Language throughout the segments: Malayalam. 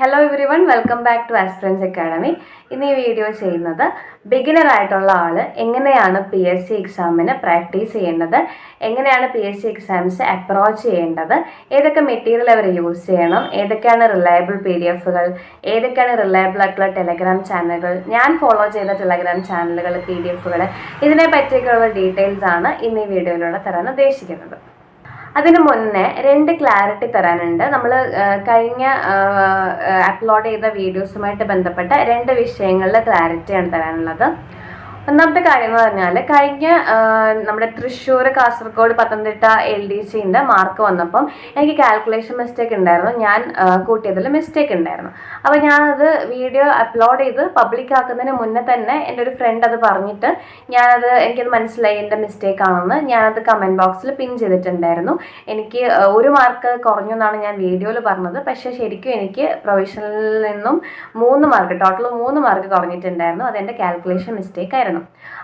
Hello everyone welcome back to aspirants academy ഇന്ന് ഈ വീഡിയോ ചെയ്യുന്നത് ബിഗിനർ ആയിട്ടുള്ള ആൾ എങ്ങനെയാണ് പി എസ് സി എക്സാമിന് പ്രാക്ടീസ് ചെയ്യേണ്ടത് എങ്ങനെയാണ് P S C exams approach ചെയ്യേണ്ടത് ഏതൊക്കെ മെറ്റീരിയൽ അവർ യൂസ് ചെയ്യണം ഏതൊക്കെയാണ് റിലയബിൾ പി ഡി എഫുകൾ ഏതൊക്കെയാണ് റിലയബിൾ ആയിട്ടുള്ള ടെലഗ്രാം ചാനലുകൾ ഞാൻ ഫോളോ ചെയ്ത ടെലഗ്രാം ചാനലുകൾ പി ഡി എഫുകൾ ഇതിനെ പറ്റിയൊക്കെയുള്ള ഡീറ്റെയിൽസ് ആണ് ഇന്ന് ഈ വീഡിയോയിലൂടെ തരാൻ ഉദ്ദേശിക്കുന്നത്. അതിന് മുന്നേ രണ്ട് ക്ലാരിറ്റി തരാനുണ്ട്. നമ്മൾ കഴിഞ്ഞ അപ്ലോഡ് ചെയ്ത വീഡിയോസുമായിട്ട് ബന്ധപ്പെട്ട രണ്ട് വിഷയങ്ങളിൽ ക്ലാരിറ്റിയാണ് തരാനുള്ളത്. ഒന്നാമത്തെ കാര്യം എന്ന് പറഞ്ഞാൽ കഴിഞ്ഞ നമ്മുടെ തൃശ്ശൂർ കാസർഗോഡ് പത്തനംതിട്ട എൽ ഡി സിന്റെ മാർക്ക് വന്നപ്പം എനിക്ക് കാൽക്കുലേഷൻ മിസ്റ്റേക്ക് ഉണ്ടായിരുന്നു. ഞാൻ കൂട്ടിയതിൽ മിസ്റ്റേക്ക് ഉണ്ടായിരുന്നു. അപ്പോൾ ഞാനത് വീഡിയോ അപ്ലോഡ് ചെയ്ത് പബ്ലിക് ആക്കുന്നതിന് മുന്നേ തന്നെ എന്റെ ഒരു ഫ്രണ്ട് അത് പറഞ്ഞിട്ട് ഞാനത് എനിക്കത് മനസ്സിലായി എന്റെ മിസ്റ്റേക്ക് ആണെന്ന് ഞാനത് കമന്റ് ബോക്സിൽ പിൻ ചെയ്തിട്ടുണ്ടായിരുന്നു. എനിക്ക് ഒരു മാർക്ക് കുറഞ്ഞു എന്നാണ് ഞാൻ വീഡിയോയിൽ പറഞ്ഞത്. പക്ഷേ ശരിക്കും എനിക്ക് പ്രൊവിഷനിൽ നിന്നും മൂന്ന് മാർക്ക് ടോട്ടൽ മൂന്ന് മാർക്ക് കുറഞ്ഞിട്ടുണ്ടായിരുന്നു. അതെന്റെ കാൽക്കുലേഷൻ മിസ്റ്റേക്ക് ആയിരുന്നു.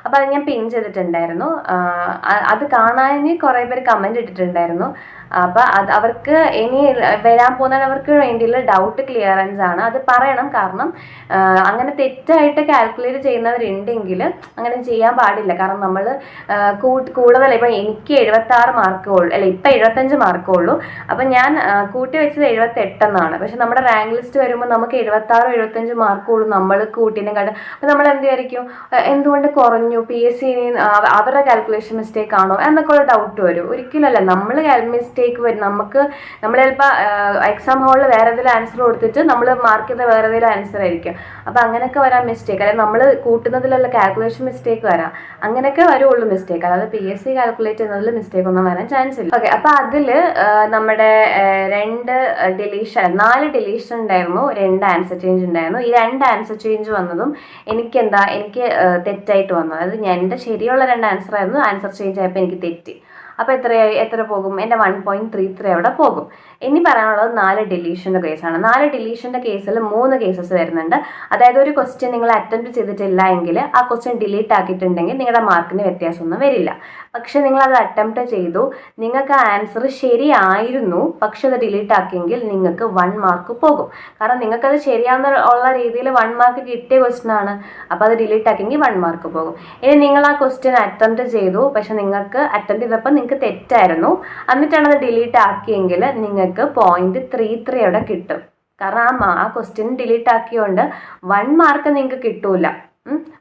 അപ്പോൾ അത് ഞാൻ പിൻ ചെയ്തിട്ടുണ്ടായിരുന്നു. അത് കാണാൻ കുറേ പേര് കമന്റ് ഇട്ടിട്ടുണ്ടായിരുന്നു. അപ്പോൾ അത് അവർക്ക് ഇനി വരാൻ പോകുന്നവർക്ക് വേണ്ടിയുള്ള ഡൗട്ട് ക്ലിയറൻസ് ആണ്. അത് പറയണം. കാരണം അങ്ങനെ തെറ്റായിട്ട് കാൽക്കുലേറ്റ് ചെയ്യുന്നവരുണ്ടെങ്കിൽ അങ്ങനെ ചെയ്യാൻ പാടില്ല. കാരണം നമ്മൾ കൂടുതൽ ഇപ്പം എനിക്ക് എഴുപത്തി ആറ് മാർക്കേ ഉള്ളൂ. അല്ല ഇപ്പം എഴുപത്തഞ്ച് മാർക്കേ ഉള്ളൂ. അപ്പം ഞാൻ കൂട്ടി വെച്ചത് എഴുപത്തെട്ടെന്നാണ്. പക്ഷെ നമ്മുടെ റാങ്ക് ലിസ്റ്റ് വരുമ്പോൾ നമുക്ക് എഴുപത്തി ആറ് എഴുപത്തഞ്ച് മാർക്കേ ഉള്ളൂ നമ്മൾ കൂട്ടിനെ കണ്ട് അപ്പം നമ്മൾ എന്തായിരിക്കും എന്തുകൊണ്ട് കുറഞ്ഞു? പി എസ് സി അവരുടെ കാൽക്കുലേഷൻ മിസ്റ്റേക്ക് ആണോ? എന്നൊക്കെ ഉള്ള ഡൗട്ട് വരും. ഒരിക്കലല്ല നമ്മൾ മിസ്റ്റേക്ക് വരും. നമുക്ക് നമ്മൾ ചിലപ്പോൾ എക്സാം ഹാളിൽ വേറെ ഏതെങ്കിലും ആൻസർ കൊടുത്തിട്ട് നമ്മൾ മാർക്ക് ചെയ്ത വേറെ ഏതെങ്കിലും ആൻസർ ആയിരിക്കും. അപ്പം അങ്ങനെയൊക്കെ വരാൻ മിസ്റ്റേക്ക് അല്ലെങ്കിൽ നമ്മൾ കൂട്ടുന്നതിലുള്ള കാൽക്കുലേഷൻ മിസ്റ്റേക്ക് വരാം. അങ്ങനെയൊക്കെ വരുള്ളൂ മിസ്റ്റേക്ക് അതായത് പി എസ് സി കാൽക്കുലേറ്റ് ചെയ്യുന്നതിൽ മിസ്റ്റേക്ക് ഒന്നും വരാൻ ചാൻസ് ഇല്ല. ഓക്കെ അപ്പം അതിൽ നമ്മുടെ രണ്ട് ഡിലീഷൻ നാല് ഡിലീഷൻ ഉണ്ടായിരുന്നു. രണ്ട് ആൻസർ ചേഞ്ച് ഉണ്ടായിരുന്നു. ഈ രണ്ട് ആൻസർ ചേഞ്ച് വന്നതും എനിക്ക് എന്താ എനിക്ക് തെറ്റായിട്ട് വന്നു. അതായത് എന്റെ ശരിയുള്ള രണ്ട് ആൻസർ ആയിരുന്നു. ആൻസർ ചേഞ്ച് ആയപ്പോൾ എനിക്ക് തെറ്റി. അപ്പോൾ എത്രയായി? എത്ര പോകും? എന്റെ വൺ പോയിന്റ് ത്രീ ത്രീ അവിടെ പോകും. ഇനി പറയാനുള്ളത് നാല് ഡിലീഷന്റെ കേസാണ് നാല് ഡിലീഷന്റെ കേസിൽ മൂന്ന് കേസസ് വരുന്നുണ്ട്. അതായത് ഒരു ക്വസ്റ്റ്യൻ നിങ്ങൾ അറ്റംപ്റ്റ് ചെയ്തിട്ടില്ല എങ്കിൽ ആ ക്വസ്റ്റ്യൻ ഡിലീറ്റ് ആക്കിയിട്ടുണ്ടെങ്കിൽ നിങ്ങളുടെ മാർക്കിന് വ്യത്യാസമൊന്നും വരില്ല. പക്ഷേ നിങ്ങൾ അത് അറ്റംപ്റ്റ് ചെയ്തു നിങ്ങൾക്ക് ആ ആൻസർ ശരിയായിരുന്നു. പക്ഷെ അത് ഡിലീറ്റ് ആക്കിയെങ്കിൽ നിങ്ങൾക്ക് വൺ മാർക്ക് പോകും. കാരണം നിങ്ങൾക്കത് ശരിയാവുന്ന ഉള്ള രീതിയിൽ വൺ മാർക്ക് കിട്ടിയ ക്വസ്റ്റ്യൻ ആണ്. അപ്പോൾ അത് ഡിലീറ്റ് ആക്കിയെങ്കിൽ വൺ മാർക്ക് പോകും. ഇനി നിങ്ങൾ ആ ക്വസ്റ്റ്യൻ അറ്റംപ്റ്റ് ചെയ്തു. പക്ഷെ നിങ്ങൾക്ക് അറ്റംപ്റ്റ് ചെയ്തപ്പോൾ നിങ്ങൾക്ക് തെറ്റായിരുന്നു. എന്നിട്ടാണ് അത് ഡിലീറ്റ് ആക്കിയെങ്കിൽ നിങ്ങൾക്ക് പോയിന്റ് ത്രീ ത്രീ അവിടെ കിട്ടും. കാരണം ആ ആ ക്വസ്റ്റ്യൻ ഡിലീറ്റ് ആക്കിയോണ്ട് വൺ മാർക്ക് നിങ്ങൾക്ക് കിട്ടൂല.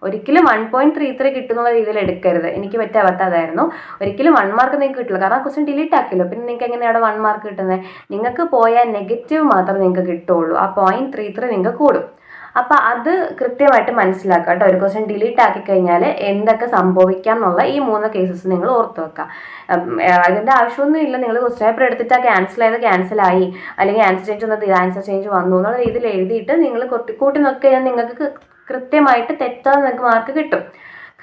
ഒരിക്കലും വൺ പോയിന്റ് ത്രീ ത്രീ കിട്ടുന്നുള്ള രീതിയിൽ എടുക്കരുത്. എനിക്ക് അബദ്ധം അതായിരുന്നു ഒരിക്കലും വൺ മാർക്ക് നിങ്ങൾക്ക് കിട്ടില്ല. കാരണം ആ ക്വസ്റ്റ്യൻ ഡിലീറ്റ് ആക്കിയല്ലോ. പിന്നെ നിങ്ങൾക്ക് എങ്ങനെയാണ് വൺ മാർക്ക് കിട്ടുന്നത് നിങ്ങൾക്ക് പോയാൽ നെഗറ്റീവ് മാത്രമേ നിങ്ങൾക്ക് കിട്ടുള്ളൂ. ആ പോയിന്റ് ത്രീ ത്രീ നിങ്ങൾക്ക് കൂടും. അപ്പം അത് കൃത്യമായിട്ട് മനസ്സിലാക്കുക കേട്ടോ. ഒരു ക്വസ്റ്റ്യൻ ഡിലീറ്റ് ആക്കി കഴിഞ്ഞാൽ എന്തൊക്കെ സംഭവിക്കാം എന്നുള്ള ഈ മൂന്ന് കേസസ് നിങ്ങൾ ഓർത്ത് വെക്കുക അതിന്റെ ആവശ്യമൊന്നും ഇല്ല. നിങ്ങൾ ക്വസ്റ്റ്യൻ പേപ്പർ എടുത്തിട്ട് ക്യാൻസൽ ചെയ്ത് ക്യാൻസൽ ആയി. അല്ലെങ്കിൽ ആൻസർ ചേഞ്ച് വന്നത് ആൻസർ ചേഞ്ച് വന്നു എന്നുള്ള രീതിയിൽ എഴുതിയിട്ട് നിങ്ങൾ കൂട്ടി നോക്കി കഴിഞ്ഞാൽ നിങ്ങൾക്ക് കൃത്യമായിട്ട് തെറ്റാതെ നിങ്ങൾക്ക് മാർക്ക് കിട്ടും.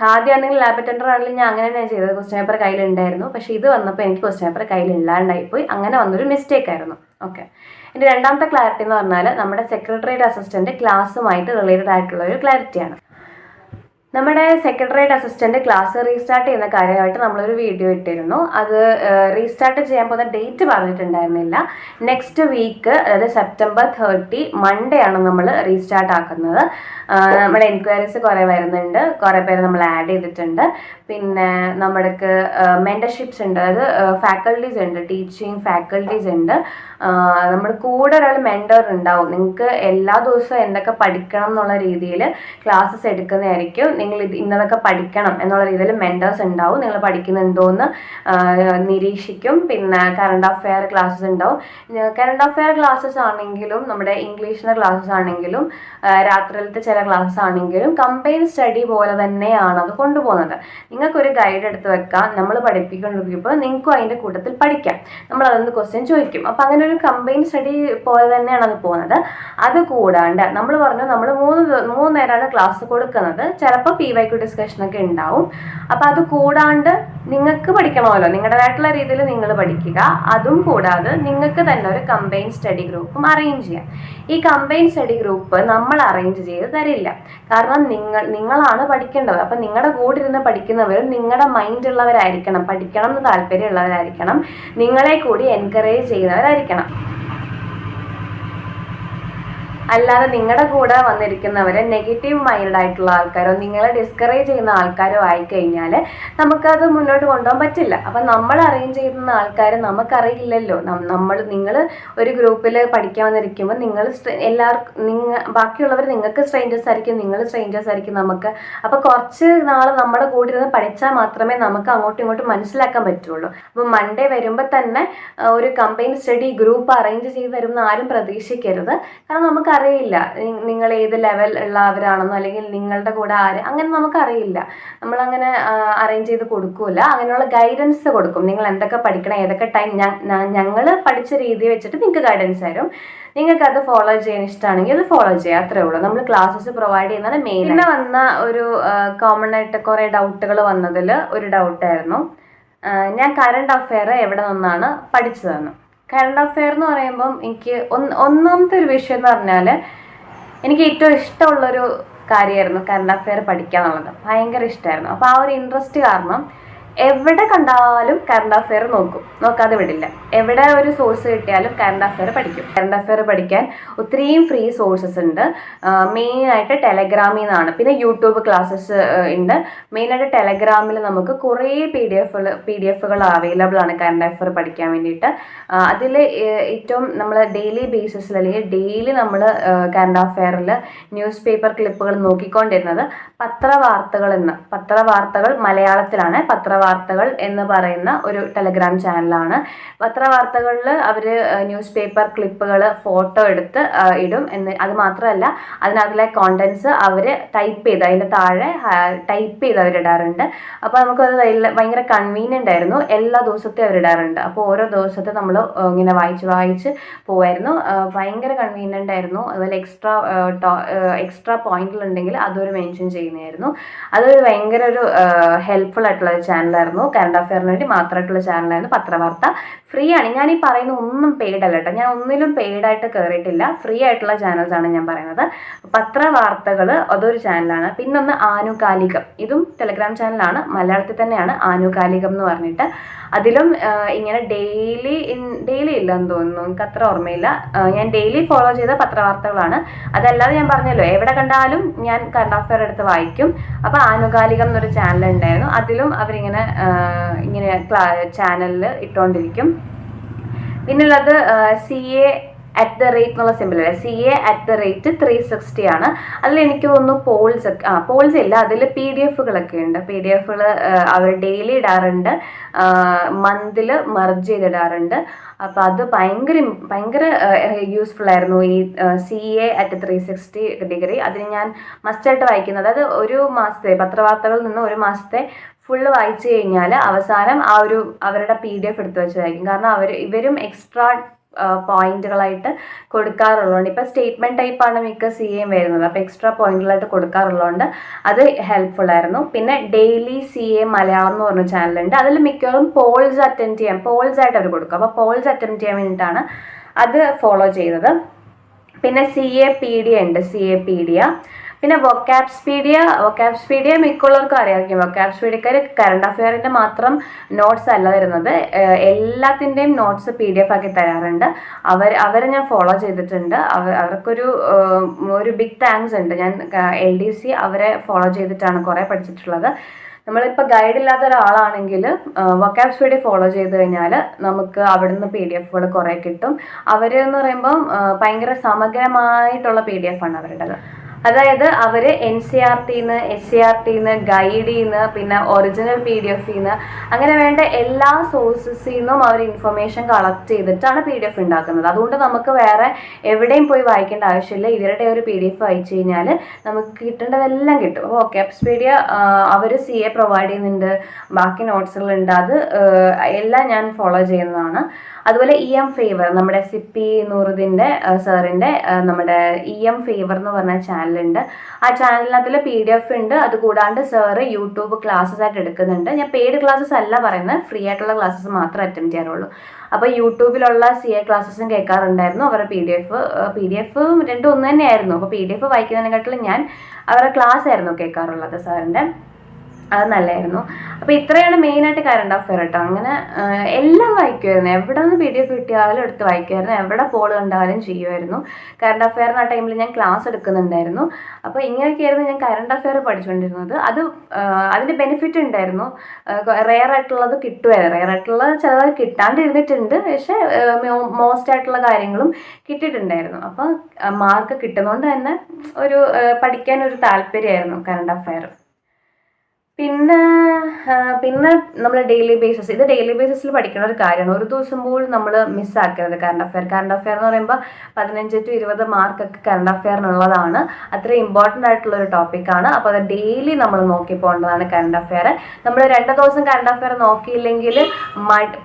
ഖാദ്യ ആണെങ്കിൽ ലാബ് അറ്റൻഡർ ആണെങ്കിലും ഞാൻ അങ്ങനെ തന്നെ ചെയ്തത്. ക്വസ്റ്റ്യൻ പേപ്പർ കയ്യിലുണ്ടായിരുന്നു. പക്ഷേ ഇത് വന്നപ്പോൾ എനിക്ക് ക്വസ്റ്റ്യൻ പേപ്പർ കയ്യിലില്ലാണ്ടായി പോയി അങ്ങനെ വന്നൊരു മിസ്റ്റേക്ക് ആയിരുന്നു. ഓക്കെ ഇനി രണ്ടാമത്തെ ക്ലാരിറ്റി എന്ന് പറഞ്ഞാൽ നമ്മുടെ സെക്രട്ടറിയേറ്റ് അസിസ്റ്റന്റ് ക്ലാസ്സുമായിട്ട് റിലേറ്റഡ് ആയിട്ടുള്ള ഒരു ക്ലാരിറ്റിയാണ് നമ്മുടെ സെക്രട്ടറിയേറ്റ് അസിസ്റ്റന്റ് ക്ലാസ് റീസ്റ്റാർട്ട് ചെയ്യുന്ന കാര്യമായിട്ട് നമ്മളൊരു വീഡിയോ ഇട്ടിരുന്നു. അത് റീസ്റ്റാർട്ട് ചെയ്യാൻ പോകുന്ന ഡേറ്റ് പറഞ്ഞിട്ടുണ്ടായിരുന്നില്ല. നെക്സ്റ്റ് വീക്ക് അതായത് സെപ്റ്റംബർ തേർട്ടി മൺഡേ ആണ് നമ്മൾ റീസ്റ്റാർട്ട് ആക്കുന്നത്. നമ്മുടെ എൻക്വയറീസ് കുറേ വരുന്നുണ്ട്. കുറേ പേര് നമ്മൾ ആഡ് ചെയ്തിട്ടുണ്ട്. പിന്നെ നമ്മൾക്ക് മെന്റർഷിപ്സ് ഉണ്ട്. അതായത് ഫാക്കൽറ്റീസ് ഉണ്ട്. ടീച്ചിങ് ഫാക്കൽറ്റീസ് ഉണ്ട്. നമ്മുടെ കൂടെ ഒരാൾ മെന്റർ ഉണ്ടാവും. നിങ്ങൾക്ക് എല്ലാ ദിവസവും എന്തൊക്കെ പഠിക്കണം എന്നുള്ള രീതിയിൽ ക്ലാസ്സസ് എടുക്കുന്നതായിരിക്കും. നിങ്ങൾ ഇത് ഇന്നതൊക്കെ പഠിക്കണം എന്നുള്ള രീതിയിൽ മെന്റേഴ്സ് ഉണ്ടാവും. നിങ്ങൾ പഠിക്കുന്നുണ്ടോ എന്ന് നിരീക്ഷിക്കും. പിന്നെ കറണ്ട് അഫെയർ ക്ലാസ്സസ് ഉണ്ടാവും. കറണ്ട് അഫെയർ ക്ലാസ്സസ് ആണെങ്കിലും നമ്മുടെ ഇംഗ്ലീഷിന്റെ ക്ലാസ്സസ് ആണെങ്കിലും രാത്രിയിലത്തെ ചില ക്ലാസ്സസ് ആണെങ്കിലും കമ്പൈൻ സ്റ്റഡി പോലെ തന്നെയാണ് അത് കൊണ്ടുപോകുന്നത്. നിങ്ങൾക്കൊരു ഗൈഡ് എടുത്ത് വെക്കാം. നമ്മൾ പഠിപ്പിക്കൊണ്ടിരിക്കുമ്പോൾ നിങ്ങൾക്കും അതിന്റെ കൂട്ടത്തിൽ പഠിക്കാം. നമ്മൾ അതൊന്ന് ക്വസ്റ്റ്യൻ ചോദിക്കും. അപ്പോൾ അങ്ങനെ ഒരു കമ്പൈൻ സ്റ്റഡി പോലെ തന്നെയാണ് അത് പോകുന്നത്. അത് കൂടാണ്ട് നമ്മൾ പറഞ്ഞു നമ്മൾ മൂന്ന് മൂന്ന് നേരമാണ് ക്ലാസ് കൊടുക്കുന്നത്. ചിലപ്പോൾ പി വൈ ക്യു ഡിസ്കഷനൊക്കെ ഉണ്ടാവും. അപ്പോൾ അത് കൂടാണ്ട് നിങ്ങൾക്ക് പഠിക്കണമല്ലോ. നിങ്ങളുടേതായിട്ടുള്ള രീതിയിൽ നിങ്ങൾ പഠിക്കുക. അതും കൂടാതെ നിങ്ങൾക്ക് തന്നെ ഒരു കമ്പൈൻ സ്റ്റഡി ഗ്രൂപ്പും അറേഞ്ച് ചെയ്യാം. ഈ കമ്പൈൻ സ്റ്റഡി ഗ്രൂപ്പ് നമ്മൾ അറേഞ്ച് ചെയ്ത് തരില്ല. കാരണം നിങ്ങൾ നിങ്ങളാണ് പഠിക്കേണ്ടത്. അപ്പം നിങ്ങളുടെ കൂടെ ഇരുന്ന് പഠിക്കുന്നവരും നിങ്ങളുടെ മൈൻഡ് ഉള്ളവരായിരിക്കണം. പഠിക്കണം എന്ന് താല്പര്യമുള്ളവരായിരിക്കണം. നിങ്ങളെ കൂടി എൻകറേജ് ചെയ്യുന്നവരായിരിക്കണം. അല്ലാതെ നിങ്ങളുടെ കൂടെ വന്നിരിക്കുന്നവരെ നെഗറ്റീവ് മൈൻഡ് ആയിട്ടുള്ള ആൾക്കാരോ നിങ്ങളെ ഡിസ്കറേജ് ചെയ്യുന്ന ആൾക്കാരോ ആയിക്കഴിഞ്ഞാൽ നമുക്കത് മുന്നോട്ട് കൊണ്ടുപോകാൻ പറ്റില്ല. അപ്പം നമ്മൾ അറേഞ്ച് ചെയ്യുന്ന ആൾക്കാർ നമുക്കറിയില്ലല്ലോ. നമ്മൾ നിങ്ങൾ ഒരു ഗ്രൂപ്പിൽ പഠിക്കാൻ വന്നിരിക്കുമ്പോൾ നിങ്ങൾ എല്ലാവർക്കും നിങ്ങ ബാക്കിയുള്ളവർ നിങ്ങൾക്ക് സ്ട്രേഞ്ചേഴ്സ് ആയിരിക്കും നിങ്ങൾ സ്ട്രേഞ്ചേഴ്സ് ആയിരിക്കും നമുക്ക്. അപ്പോൾ കുറച്ച് നാൾ നമ്മുടെ കൂടെ ഇരുന്ന് പഠിച്ചാൽ മാത്രമേ നമുക്ക് അങ്ങോട്ടും ഇങ്ങോട്ടും മനസ്സിലാക്കാൻ പറ്റുള്ളൂ. അപ്പോൾ മൺഡേ വരുമ്പോൾ തന്നെ ഒരു കമ്പൈൻ സ്റ്റഡി ഗ്രൂപ്പ് അറേഞ്ച് ചെയ്ത് തരുമെന്ന് ആരും പ്രതീക്ഷിക്കരുത്. കാരണം നമുക്കറിയില്ല. നിങ്ങൾ ഏത് ലെവൽ ഉള്ളവരാണെന്നോ അല്ലെങ്കിൽ നിങ്ങളുടെ കൂടെ ആര് അങ്ങനെ നമുക്കറിയില്ല. നമ്മളങ്ങനെ അറേഞ്ച് ചെയ്ത് കൊടുക്കൂല. അങ്ങനെയുള്ള ഗൈഡൻസ് കൊടുക്കും. നിങ്ങൾ എന്തൊക്കെ പഠിക്കണം ഏതൊക്കെ ടൈം ഞങ്ങൾ പഠിച്ച രീതി വെച്ചിട്ട് നിങ്ങൾക്ക് ഗൈഡൻസ് തരും. നിങ്ങൾക്ക് അത് ഫോളോ ചെയ്യാൻ ഇഷ്ടമാണെങ്കിൽ അത് ഫോളോ ചെയ്യുക അത്രേ ഉള്ളൂ. നമ്മൾ ക്ലാസ്സസ് പ്രൊവൈഡ് ചെയ്യുന്നത് മെയിൻ പിന്നെ വന്ന ഒരു കോമൺ ആയിട്ട് കുറേ ഡൗട്ടുകൾ വന്നതിൽ ഒരു ഡൗട്ടായിരുന്നു ഞാൻ കറണ്ട് അഫെയർ എവിടെ നിന്നാണ് പഠിച്ചതെന്ന്. കറണ്ട് അഫെയർ എന്ന് പറയുമ്പം എനിക്ക് ഒന്ന് ഒന്നാമത്തെ ഒരു വിഷയം എന്ന് പറഞ്ഞാൽ എനിക്ക് ഏറ്റവും ഇഷ്ടമുള്ളൊരു കാര്യമായിരുന്നു കറണ്ട് അഫെയർ പഠിക്കുക എന്നുള്ളത് ഭയങ്കര ഇഷ്ടമായിരുന്നു അപ്പോൾ ആ ഒരു ഇൻട്രസ്റ്റ് കാരണം എവിടെ കണ്ടാലും കറണ്ട് അഫെയർ നോക്കും. നോക്കാതെ വിടില്ല. എവിടെ ഒരു സോഴ്സ് കിട്ടിയാലും കറണ്ട് അഫെയർ പഠിക്കും. കറണ്ട് അഫെയർ പഠിക്കാൻ ഒത്തിരിയും ഫ്രീ സോഴ്സസ് ഉണ്ട്. മെയിനായിട്ട് ടെലഗ്രാമിൽ നിന്നാണ് പിന്നെ യൂട്യൂബ് ക്ലാസ്സസ് ഉണ്ട്. മെയിനായിട്ട് ടെലഗ്രാമിൽ നമുക്ക് കുറേ പി ഡി എഫുകൾ പി ഡി എഫുകൾ അവൈലബിൾ ആണ് കറണ്ട് അഫെയർ പഠിക്കാൻ വേണ്ടിയിട്ട്. അതിൽ ഏറ്റവും നമ്മൾ ഡെയിലി ബേസിസിൽ അല്ലെങ്കിൽ ഡെയിലി നമ്മൾ കറണ്ട് അഫെയറിൽ ന്യൂസ് പേപ്പർ ക്ലിപ്പുകൾ നോക്കിക്കൊണ്ടിരുന്നത് പത്രവാർത്തകൾ എന്ന് പത്രവാർത്തകൾ മലയാളത്തിലാണ്. പത്രവാർത്തകൾ എന്ന് പറയുന്ന ഒരു ടെലഗ്രാം ചാനലാണ്. പത്രവാർത്തകളിൽ അവർ ന്യൂസ് പേപ്പർ ക്ലിപ്പുകൾ ഫോട്ടോ എടുത്ത് ഇടും എന്ന്. അത് മാത്രമല്ല അതിനകത്തിലെ കോണ്ടൻസ് അവർ ടൈപ്പ് ചെയ്ത് അതിന്റെ താഴെ ടൈപ്പ് ചെയ്ത് അവരിടാറുണ്ട് അപ്പോൾ നമുക്കത് ഭയങ്കര- കൺവീനിയന്റ് ആയിരുന്നു. എല്ലാ ദിവസത്തെയും അവരിടാറുണ്ട് അപ്പോൾ ഓരോ ദിവസത്തെ നമ്മൾ ഇങ്ങനെ വായിച്ച് വായിച്ച് പോവായിരുന്നു. ഭയങ്കര കൺവീനിയന്റ് ആയിരുന്നു. അതുപോലെ എക്സ്ട്രാ എക്സ്ട്രാ പോയിന്റിലുണ്ടെങ്കിൽ അതൊരു മെൻഷൻ ചെയ്യുന്നതായിരുന്നു. അതൊരു ഭയങ്കര ഒരു ഹെൽപ്ഫുൾ ആയിട്ടുള്ള ഒരു ചാനലായിരുന്നു കറണ്ട് അഫെയറിന് വേണ്ടി മാത്രമായിട്ടുള്ള ചാനലായിരുന്നു പത്രവാർത്ത. ഫ്രീ ആണ്. ഞാൻ ഈ പറയുന്ന ഒന്നും പെയ്ഡ് അല്ല കേട്ടോ ഞാൻ ഒന്നിലും പെയ്ഡായിട്ട് കയറിയിട്ടില്ല ഫ്രീ ആയിട്ടുള്ള ചാനൽസ് ആണ് ഞാൻ പറയുന്നത്. പത്രവാർത്തകൾ അതൊരു ചാനലാണ് പിന്നൊന്ന് ആനുകാലികം. ഇതും ടെലഗ്രാം ചാനലാണ് മലയാളത്തിൽ തന്നെയാണ് ആനുകാലികം എന്ന് പറഞ്ഞിട്ട്. അതിലും ഇങ്ങനെ ഡെയിലി ഡെയിലി ഇല്ല എന്ന് തോന്നുന്നു. എനിക്ക് അത്ര ഓർമ്മയില്ല. ഞാൻ ഡെയിലി ഫോളോ ചെയ്ത പത്രവാർത്തകളാണ്. അതല്ലാതെ ഞാൻ പറഞ്ഞല്ലോ എവിടെ കണ്ടാലും ഞാൻ കറണ്ട് അഫെയർ എടുത്ത് വായിക്കും. അപ്പോൾ ആനുകാലികം എന്നൊരു ചാനൽ ഉണ്ടായിരുന്നു. അതിലും അവരിങ്ങനെ ഇങ്ങനെ ചാനലിൽ ഇട്ടുകൊണ്ടിരിക്കും പിന്നുള്ളത് C A at the rate എന്നുള്ള സിമ്പിൾ അല്ലേ? C A at the rate three sixty ആണ്. അതിൽ എനിക്ക് തോന്നുന്നു പോൾസ് ഒക്കെ ആ പോൾസ് ഇല്ല. അതിൽ പി ഡി എഫുകളൊക്കെ ഉണ്ട്. പി ഡി എഫുകൾ അവർ ഡെയിലി ഇടാറുണ്ട്. മന്തിൽ മെർജ് ചെയ്തിടാറുണ്ട്. അപ്പോൾ അത് ഭയങ്കര ഭയങ്കര യൂസ്ഫുൾ ആയിരുന്നു ഈ C A at three sixty degree അതിന് ഞാൻ മസ്റ്റായിട്ട് വായിക്കുന്നത്. അത് ഒരു മാസത്തെ പത്രവാർത്തകളിൽ നിന്ന് ഒരു മാസത്തെ ഫുള്ള് വായിച്ചു കഴിഞ്ഞാൽ അവസാനം ആ ഒരു അവരുടെ പി ഡി എഫ് എടുത്തു വെച്ചതായിരിക്കും. കാരണം അവർ ഇവരും എക്സ്ട്രാ പോയിന്റുകളായിട്ട് കൊടുക്കാറുള്ളതുകൊണ്ട്. ഇപ്പം സ്റ്റേറ്റ്മെന്റ് ടൈപ്പാണ് മിക്ക സി എം വരുന്നത്. അപ്പോൾ എക്സ്ട്രാ പോയിന്റുകളായിട്ട് കൊടുക്കാറുള്ളതുകൊണ്ട് അത് ഹെൽപ്ഫുൾ ആയിരുന്നു. പിന്നെ ഡെയിലി സി എ മലയാളം എന്ന് പറഞ്ഞ ചാനലുണ്ട് അതിൽ മിക്കവാറും പോൾസ് അറ്റൻഡ് ചെയ്യാം. പോൾസ് ആയിട്ട് അവർ കൊടുക്കും. അപ്പോൾ പോൾസ് അറ്റൻഡ് ചെയ്യാൻ വേണ്ടിയിട്ടാണ് അത് ഫോളോ ചെയ്തത്. പിന്നെ സി എ പി ഡി ഉണ്ട്. സി എ പി ഡി പിന്നെ വൊക്കാബ്സ്പീഡിയ വൊക്കാബ്സ്പീഡിയ മിക്കുള്ളവർക്കും അറിയാമായിരിക്കും വൊക്കാബ്സ്പീഡിയക്കാർ കറണ്ട് അഫെയറിന്റെ മാത്രം നോട്ട്സ് അല്ല തരുന്നത്. എല്ലാത്തിന്റെയും നോട്ട്സ് പി ഡി എഫ് ആക്കി തരാറുണ്ട്. അവർ അവരെ ഞാൻ ഫോളോ ചെയ്തിട്ടുണ്ട്. അവർ അവർക്കൊരു ഒരു ബിഗ് താങ്ക്സ് ഉണ്ട്. ഞാൻ എൽ ഡി സി അവരെ ഫോളോ ചെയ്തിട്ടാണ് കുറേ പഠിച്ചിട്ടുള്ളത്. നമ്മളിപ്പോൾ ഗൈഡ് ഇല്ലാത്ത ഒരാളാണെങ്കിൽ വൊക്കാബ്സ് സ്പീഡിൽ ഫോളോ ചെയ്ത് കഴിഞ്ഞാൽ നമുക്ക് അവിടുന്ന് പി ഡി എഫുകൾ കുറേ കിട്ടും. അവരെന്ന് പറയുമ്പം ഭയങ്കര സമഗ്രമായിട്ടുള്ള പി ഡി എഫ് ആണ് അവരുടേത്. അതായത് അവർ എൻ സി ആർ ടിന്ന് എസ് സി ആർ ടിന്ന് ഗൈഡിന്ന് പിന്നെ ഒറിജിനൽ പി ഡി എഫിൽ നിന്ന് അങ്ങനെ വേണ്ട എല്ലാ സോഴ്സസിൽ നിന്നും അവർ ഇൻഫർമേഷൻ കളക്ട് ചെയ്തിട്ടാണ് പി ഡി എഫ് ഉണ്ടാക്കുന്നത്. അതുകൊണ്ട് നമുക്ക് വേറെ എവിടെയും പോയി വായിക്കേണ്ട ആവശ്യമില്ല. ഇവരുടെ ഒരു പി ഡി എഫ് വായിച്ചു കഴിഞ്ഞാൽ നമുക്ക് കിട്ടേണ്ടതെല്ലാം കിട്ടും. അപ്പോൾ ഓക്കെ അപ്സ്പീഡിയ അവർ സി എ പ്രൊവൈഡ് ചെയ്യുന്നുണ്ട്. ബാക്കി നോട്ട്സുകളുണ്ട് അത് എല്ലാം ഞാൻ ഫോളോ ചെയ്യുന്നതാണ്. അതുപോലെ ഇ എം ഫേവർ നമ്മുടെ സിപ്പി നൂറുദ്ദീന്റെ സാറിന്റെ നമ്മുടെ ഇ എം ഫേവർ എന്ന് പറഞ്ഞ ചാനലുണ്ട്. ആ ചാനലിനകത്തിൽ പി ഡി എഫ് ഉണ്ട്. അതുകൂടാണ്ട് സാറ് യൂട്യൂബ് ക്ലാസ്സസ് ആയിട്ട് എടുക്കുന്നുണ്ട്. ഞാൻ പെയ്ഡ് ക്ലാസ്സസ് അല്ല പറയുന്നത്. ഫ്രീ ആയിട്ടുള്ള ക്ലാസ്സസ് മാത്രമേ അറ്റൻഡ് ചെയ്യാറുള്ളൂ. അപ്പോൾ യൂട്യൂബിലുള്ള സി എ ക്ലാസ്സസും കേൾക്കാറുണ്ടായിരുന്നു. അവരുടെ P D F P D F രണ്ടും ഒന്ന് തന്നെയായിരുന്നു. അപ്പോൾ പി ഡി എഫ് വായിക്കുന്നതിനെക്കാട്ടിലും ഞാൻ അവരുടെ ക്ലാസ് ആയിരുന്നു കേൾക്കാറുള്ളത് സാറിന്റെ. അത് നല്ലായിരുന്നു. അപ്പോൾ ഇത്രയാണ് മെയിനായിട്ട് കറണ്ട് അഫെയർ കേട്ടോ അങ്ങനെ എല്ലാം വായിക്കുമായിരുന്നു എവിടെ നിന്ന് പി ഡി എഫ് കിട്ടിയാലും എടുത്ത് വായിക്കുമായിരുന്നു എവിടെ പോൾ കണ്ടാലും ചെയ്യുമായിരുന്നു കറണ്ട് അഫെയറിന് ആ ടൈമിൽ ഞാൻ ക്ലാസ് എടുക്കുന്നുണ്ടായിരുന്നു. അപ്പോൾ ഇങ്ങനെയൊക്കെയായിരുന്നു ഞാൻ കറണ്ട് അഫെയർ പഠിച്ചുകൊണ്ടിരുന്നത് അത് അതിന്റെ ബെനിഫിറ്റ് ഉണ്ടായിരുന്നു. റെയർ ആയിട്ടുള്ളത് കിട്ടുമായിരുന്നു റെയർ ആയിട്ടുള്ള ചിലത് കിട്ടാണ്ടിരുന്നിട്ടുണ്ട്. പക്ഷേ മോസ്റ്റ് ആയിട്ടുള്ള കാര്യങ്ങളും കിട്ടിയിട്ടുണ്ടായിരുന്നു. അപ്പോൾ മാർക്ക് കിട്ടുന്നതുകൊണ്ട് തന്നെ ഒരു പഠിക്കാൻ ഒരു താല്പര്യമായിരുന്നു കറണ്ട് അഫെയർ പിന്നെ പിന്നെ നമ്മൾ ഡെയിലി ബേസിസ് ഇത് ഡെയിലി ബേസിസിൽ പഠിക്കുന്ന ഒരു കാര്യമാണ്. ഒരു ദിവസം പോലും നമ്മൾ മിസ്സാക്കരുത് കറണ്ട് അഫെയർ കറണ്ട് അഫെയർ എന്ന് പറയുമ്പോൾ പതിനഞ്ച് ടു ഇരുപത് മാർക്കൊക്കെ കറണ്ട് അഫെയറിനുള്ളതാണ് അത്ര ഇമ്പോർട്ടന്റ് ആയിട്ടുള്ള ഒരു ടോപ്പിക്കാണ് അപ്പോൾ അത് ഡെയിലി നമ്മൾ നോക്കി പോകേണ്ടതാണ് കറണ്ട് അഫെയർ നമ്മൾ രണ്ട് ദിവസം കറണ്ട് അഫെയർ നോക്കിയില്ലെങ്കിൽ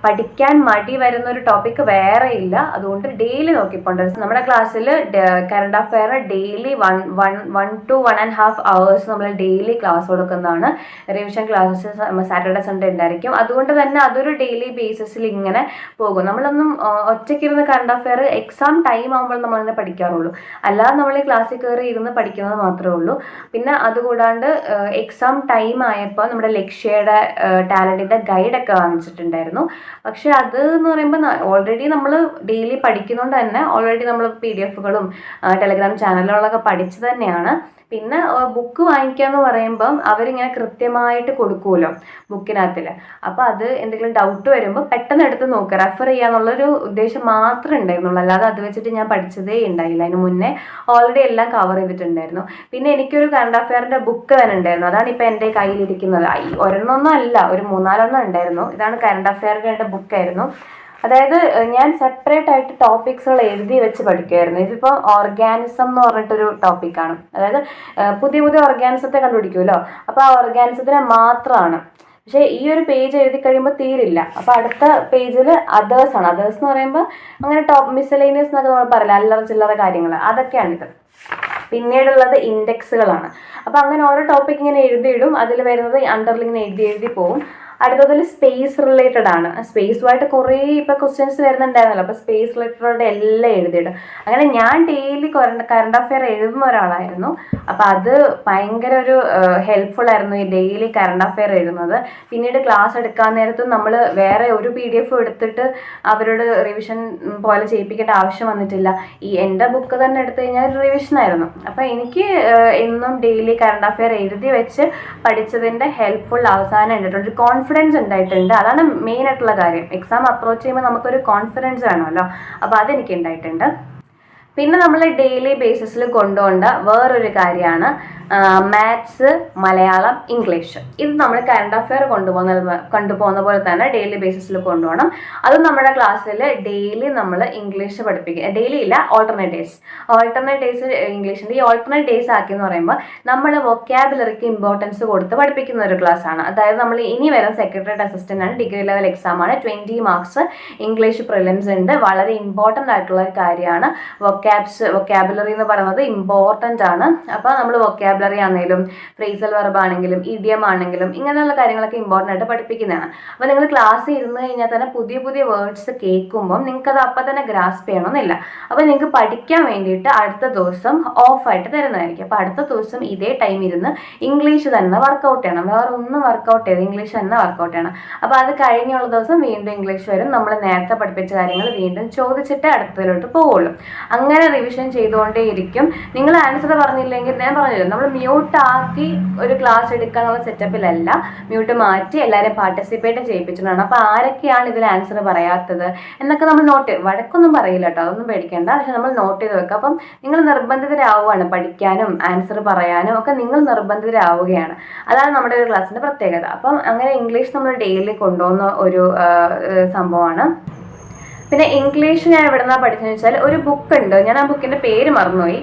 പഠിക്കാൻ മടി വരുന്ന ഒരു ടോപ്പിക്ക് വേറെ ഇല്ല. അതുകൊണ്ട് ഡെയിലി നോക്കി പോകേണ്ടത് നമ്മുടെ ക്ലാസ്സിൽ current affair daily one one one two one and half hours നമ്മൾ ഡെയിലി ക്ലാസ് കൊടുക്കുന്നതാണ്. റിവിഷൻ ക്ലാസ്സസ് സാറ്റർഡേ സൺഡേ ഉണ്ടായിരിക്കും. അതുകൊണ്ട് തന്നെ അതൊരു ഡെയിലി ബേസിസിൽ ഇങ്ങനെ പോകും. നമ്മളൊന്നും ഒറ്റയ്ക്കിരുന്ന് കറണ്ട് അഫെയർ എക്സാം ടൈം ആകുമ്പോൾ നമ്മൾ അങ്ങനെ പഠിക്കാറുള്ളൂ. അല്ലാതെ നമ്മൾ ഈ ക്ലാസ്സിൽ കയറി ഇരുന്ന് പഠിക്കുന്നത് മാത്രമേ ഉള്ളൂ. പിന്നെ അതുകൂടാണ്ട് എക്സാം ടൈം ആയപ്പോൾ നമ്മുടെ ലക്ഷ്യയുടെ ടാലന്റിന്റെ ഗൈഡൊക്കെ വാങ്ങിച്ചിട്ടുണ്ടായിരുന്നു പക്ഷെ അത് എന്ന് പറയുമ്പോൾ ഓൾറെഡി നമ്മൾ ഡെയിലി പഠിക്കുന്നതുകൊണ്ട് തന്നെ ഓൾറെഡി നമ്മൾ പി ഡി എഫുകളും ടെലഗ്രാം ചാനലുകളൊക്കെ പഠിച്ചു തന്നെയാണ്. പിന്നെ ബുക്ക് വാങ്ങിക്കുക എന്ന് പറയുമ്പം അവരിങ്ങനെ കൃത്യമായിട്ട് കൊടുക്കുമല്ലോ ബുക്കിനകത്തിൽ അപ്പോൾ അത് എന്തെങ്കിലും ഡൗട്ട് വരുമ്പോൾ പെട്ടെന്ന് എടുത്ത് നോക്കുക റെഫർ ചെയ്യാന്നുള്ളൊരു ഉദ്ദേശം മാത്രമേ ഉണ്ടായിരുന്നുള്ളൂ. അല്ലാതെ അത് വെച്ചിട്ട് ഞാൻ പഠിച്ചതേ ഉണ്ടായില്ല. അതിന് മുന്നേ ഓൾറെഡി എല്ലാം കവർ ചെയ്തിട്ടുണ്ടായിരുന്നു. പിന്നെ എനിക്കൊരു കറണ്ട് അഫെയറിന്റെ ബുക്ക് തന്നെ ഉണ്ടായിരുന്നു. അതാണ് ഇപ്പോൾ എന്റെ കയ്യിലിരിക്കുന്നത്. ഒരെണ്ണമൊന്നും അല്ല. ഒരു മൂന്നാലെണ്ണം ഉണ്ടായിരുന്നു. ഇതാണ് കറണ്ട് അഫെയറിന്റെ ബുക്കായിരുന്നു അതായത് ഞാൻ സെപ്പറേറ്റ് ആയിട്ട് ടോപ്പിക്സുകൾ എഴുതി വെച്ച് പഠിക്കുമായിരുന്നു ഇതിപ്പോൾ ഓർഗാനിസം എന്ന് പറഞ്ഞിട്ടൊരു ടോപ്പിക്കാണ് അതായത് പുതിയ പുതിയ ഓർഗാനിസത്തെ കണ്ടുപിടിക്കുമല്ലോ അപ്പോൾ ആ ഓർഗാനിസത്തിനെ മാത്രമാണ് പക്ഷേ ഈ ഒരു പേജ് എഴുതി കഴിയുമ്പോൾ തീരില്ല. അപ്പോൾ അടുത്ത പേജിൽ അതേഴ്സ് ആണ്. അതേഴ്സ് എന്ന് പറയുമ്പോൾ അങ്ങനെ ടോപ്പ് മിസലേനിയസ് എന്നൊക്കെ നമ്മൾ പറയില്ല? അല്ലറ ചില്ലറ കാര്യങ്ങൾ. അതൊക്കെയാണിത്. പിന്നീടുള്ളത് ഇൻഡെക്സുകളാണ് അപ്പോൾ അങ്ങനെ ഓരോ ടോപ്പിക് ഇങ്ങനെ എഴുതിയിടും. അതിൽ വരുന്നത് അണ്ടർലിങ്ങനെ എഴുതി എഴുതി പോകും അടുത്തതിൽ സ്പേസ് റിലേറ്റഡ് ആണ്. സ്പേസുമായിട്ട് കുറേ ഇപ്പോൾ ക്വസ്റ്റ്യൻസ് വരുന്നുണ്ടായിരുന്നല്ലോ. അപ്പോൾ സ്പേസ് റിലേറ്റഡ് എല്ലാം എഴുതിയിടും അങ്ങനെ ഞാൻ ഡെയിലി കറണ്ട് അഫെയർ എഴുതുന്ന ഒരാളായിരുന്നു. അപ്പോൾ അത് ഭയങ്കര ഒരു ഹെൽപ്ഫുൾ ആയിരുന്നു ഈ ഡെയിലി കറണ്ട് അഫെയർ എഴുതുന്നത്. പിന്നീട് ക്ലാസ് എടുക്കാൻ നേരത്തും നമ്മൾ വേറെ ഒരു പി ഡി എഫ് എടുത്തിട്ട് അവരോട് റിവിഷൻ പോലെ ചെയ്യിപ്പിക്കേണ്ട ആവശ്യം വന്നിട്ടില്ല. ഈ എന്റെ ബുക്ക് തന്നെ എടുത്തു കഴിഞ്ഞാൽ ഒരു റിവിഷൻ ആയിരുന്നു. അപ്പോൾ എനിക്ക് എന്നും ഡെയിലി കറണ്ട് അഫെയർ എഴുതി വെച്ച് പഠിച്ചതിന്റെ ഹെൽപ്ഫുൾ അവസാനം ഉണ്ടായിട്ടുണ്ട് ഒരു കോൺഫിഡൻസ് ഉണ്ടായിട്ടുണ്ട്. അതാണ് മെയിൻ ആയിട്ടുള്ള കാര്യം. എക്സാം അപ്രോച്ച് ചെയ്യുമ്പോൾ നമുക്കൊരു കോൺഫിഡൻസ് വേണമല്ലോ. അപ്പോൾ അതെനിക്ക് ഉണ്ടായിട്ടുണ്ട്. പിന്നെ നമ്മൾ ഡെയിലി ബേസിസിൽ കൊണ്ടുപോകേണ്ട വേറൊരു കാര്യമാണ് മാത്സ് മലയാളം ഇംഗ്ലീഷ് ഇത് നമ്മൾ കറണ്ട് അഫെയർ കൊണ്ടുപോകുന്ന കൊണ്ടുപോകുന്ന പോലെ തന്നെ ഡെയിലി ബേസിസിൽ കൊണ്ടുപോകണം. അത് നമ്മുടെ ക്ലാസ്സിൽ ഡെയിലി നമ്മൾ ഇംഗ്ലീഷ് പഠിപ്പിക്കുക ഡെയിലി ഇല്ല ഓൾട്ടർനേറ്റ് ഡേയ്സ് ഓൾട്ടർനേറ്റ് ഡേയ്സ് ഇംഗ്ലീഷിന്റെ ഈ ഓൾട്ടർനേറ്റ് ഡേയ്സ് ആക്കി എന്ന് പറയുമ്പോൾ നമ്മൾ വൊക്കാബുലറിക്ക് ഇമ്പോർട്ടൻസ് കൊടുത്ത് പഠിപ്പിക്കുന്ന ഒരു ക്ലാസ് ആണ്. അതായത് നമ്മൾ ഇനി വരുന്ന സെക്രട്ടറിയേറ്റ് അസിസ്റ്റന്റ് ആണ് ഡിഗ്രി ലെവൽ എക്സാം ആണ് ട്വന്റി മാർക്സ് ഇംഗ്ലീഷ് പ്രിലിംസ് ഉണ്ട്. വളരെ ഇമ്പോർട്ടന്റ് ആയിട്ടുള്ള ഒരു കാര്യമാണ്. വൊക്കാബ്സ് വൊക്കാബുലറി എന്ന് പറയുന്നത് ഇമ്പോർട്ടന്റ് ആണ്. അപ്പോൾ നമ്മൾ വൊക്കാബുലറി ആണെങ്കിലും ഫ്രേസൽ വെർബ് ആണെങ്കിലും ഇഡിയം ആണെങ്കിലും ഇങ്ങനെയുള്ള കാര്യങ്ങളൊക്കെ ഇമ്പോർട്ടന്റ് ആയിട്ട് പഠിപ്പിക്കുന്നതാണ്. അപ്പോൾ നിങ്ങൾ ക്ലാസ് ഇരുന്ന് കഴിഞ്ഞാൽ തന്നെ പുതിയ പുതിയ വേർഡ്സ് കേൾക്കുമ്പം നിങ്ങൾക്ക് അത് അപ്പം തന്നെ ഗ്രാസ്പ് ചെയ്യണമെന്നില്ല അപ്പോൾ നിങ്ങൾക്ക് പഠിക്കാൻ വേണ്ടിയിട്ട് അടുത്ത ദിവസം ഓഫായിട്ട് തരുന്നതായിരിക്കും. അപ്പോൾ അടുത്ത ദിവസം ഇതേ ടൈം ഇരുന്ന് ഇംഗ്ലീഷ് തന്നെ വർക്കൗട്ട് ചെയ്യണം. വേറെ ഒന്നും വർക്കൗട്ട് ചെയ്ത് ഇംഗ്ലീഷ് തന്നെ വർക്കൗട്ട് ചെയ്യണം. അപ്പോൾ അത് കഴിഞ്ഞുള്ള ദിവസം വീണ്ടും ഇംഗ്ലീഷ് വരും. നമ്മൾ നേരത്തെ പഠിപ്പിച്ച കാര്യങ്ങൾ വീണ്ടും ചോദിച്ചിട്ട് അടുത്തതിലോട്ട് പോവുള്ളൂ. അങ്ങനെ റിവിഷൻ ചെയ്തുകൊണ്ടേയിരിക്കും. നിങ്ങൾ ആൻസർ പറഞ്ഞില്ലെങ്കിൽ ഞാൻ പറഞ്ഞില്ല നമ്മൾ മ്യൂട്ട് ആക്കി ഒരു ക്ലാസ് എടുക്കാനുള്ള സെറ്റപ്പിലല്ല മ്യൂട്ട് മാറ്റി എല്ലാവരെയും പാർട്ടിസിപ്പേറ്റ് ചെയ്യിപ്പിച്ചിട്ടാണ്. അപ്പോൾ ആരൊക്കെയാണ് ഇതിൽ ആൻസർ പറയാത്തത്? എന്നൊക്കെ നമ്മൾ നോട്ട് വഴക്കൊന്നും പറയില്ല കേട്ടോ അതൊന്നും പേടിക്കേണ്ട. പക്ഷെ നമ്മൾ നോട്ട് ചെയ്ത് വെക്കുക അപ്പം നിങ്ങൾ നിർബന്ധിതരാവുകയാണ് പഠിക്കാനും ആൻസർ പറയാനും ഒക്കെ നിങ്ങൾ നിർബന്ധിതരാവുകയാണ്. അതാണ് നമ്മുടെ ഒരു ക്ലാസ്സിന്റെ പ്രത്യേകത. അപ്പം അങ്ങനെ ഇംഗ്ലീഷ് നമ്മൾ ഡെയിലി കൊണ്ടുപോകുന്ന ഒരു സംഭവമാണ്. പിന്നെ ഇംഗ്ലീഷ് ഞാൻ എവിടെ നിന്നാണ് പഠിച്ചതെന്ന് വെച്ചാൽ ഒരു ബുക്ക് ഉണ്ട്. ഞാൻ ആ ബുക്കിന്റെ പേര് മറന്നുപോയി.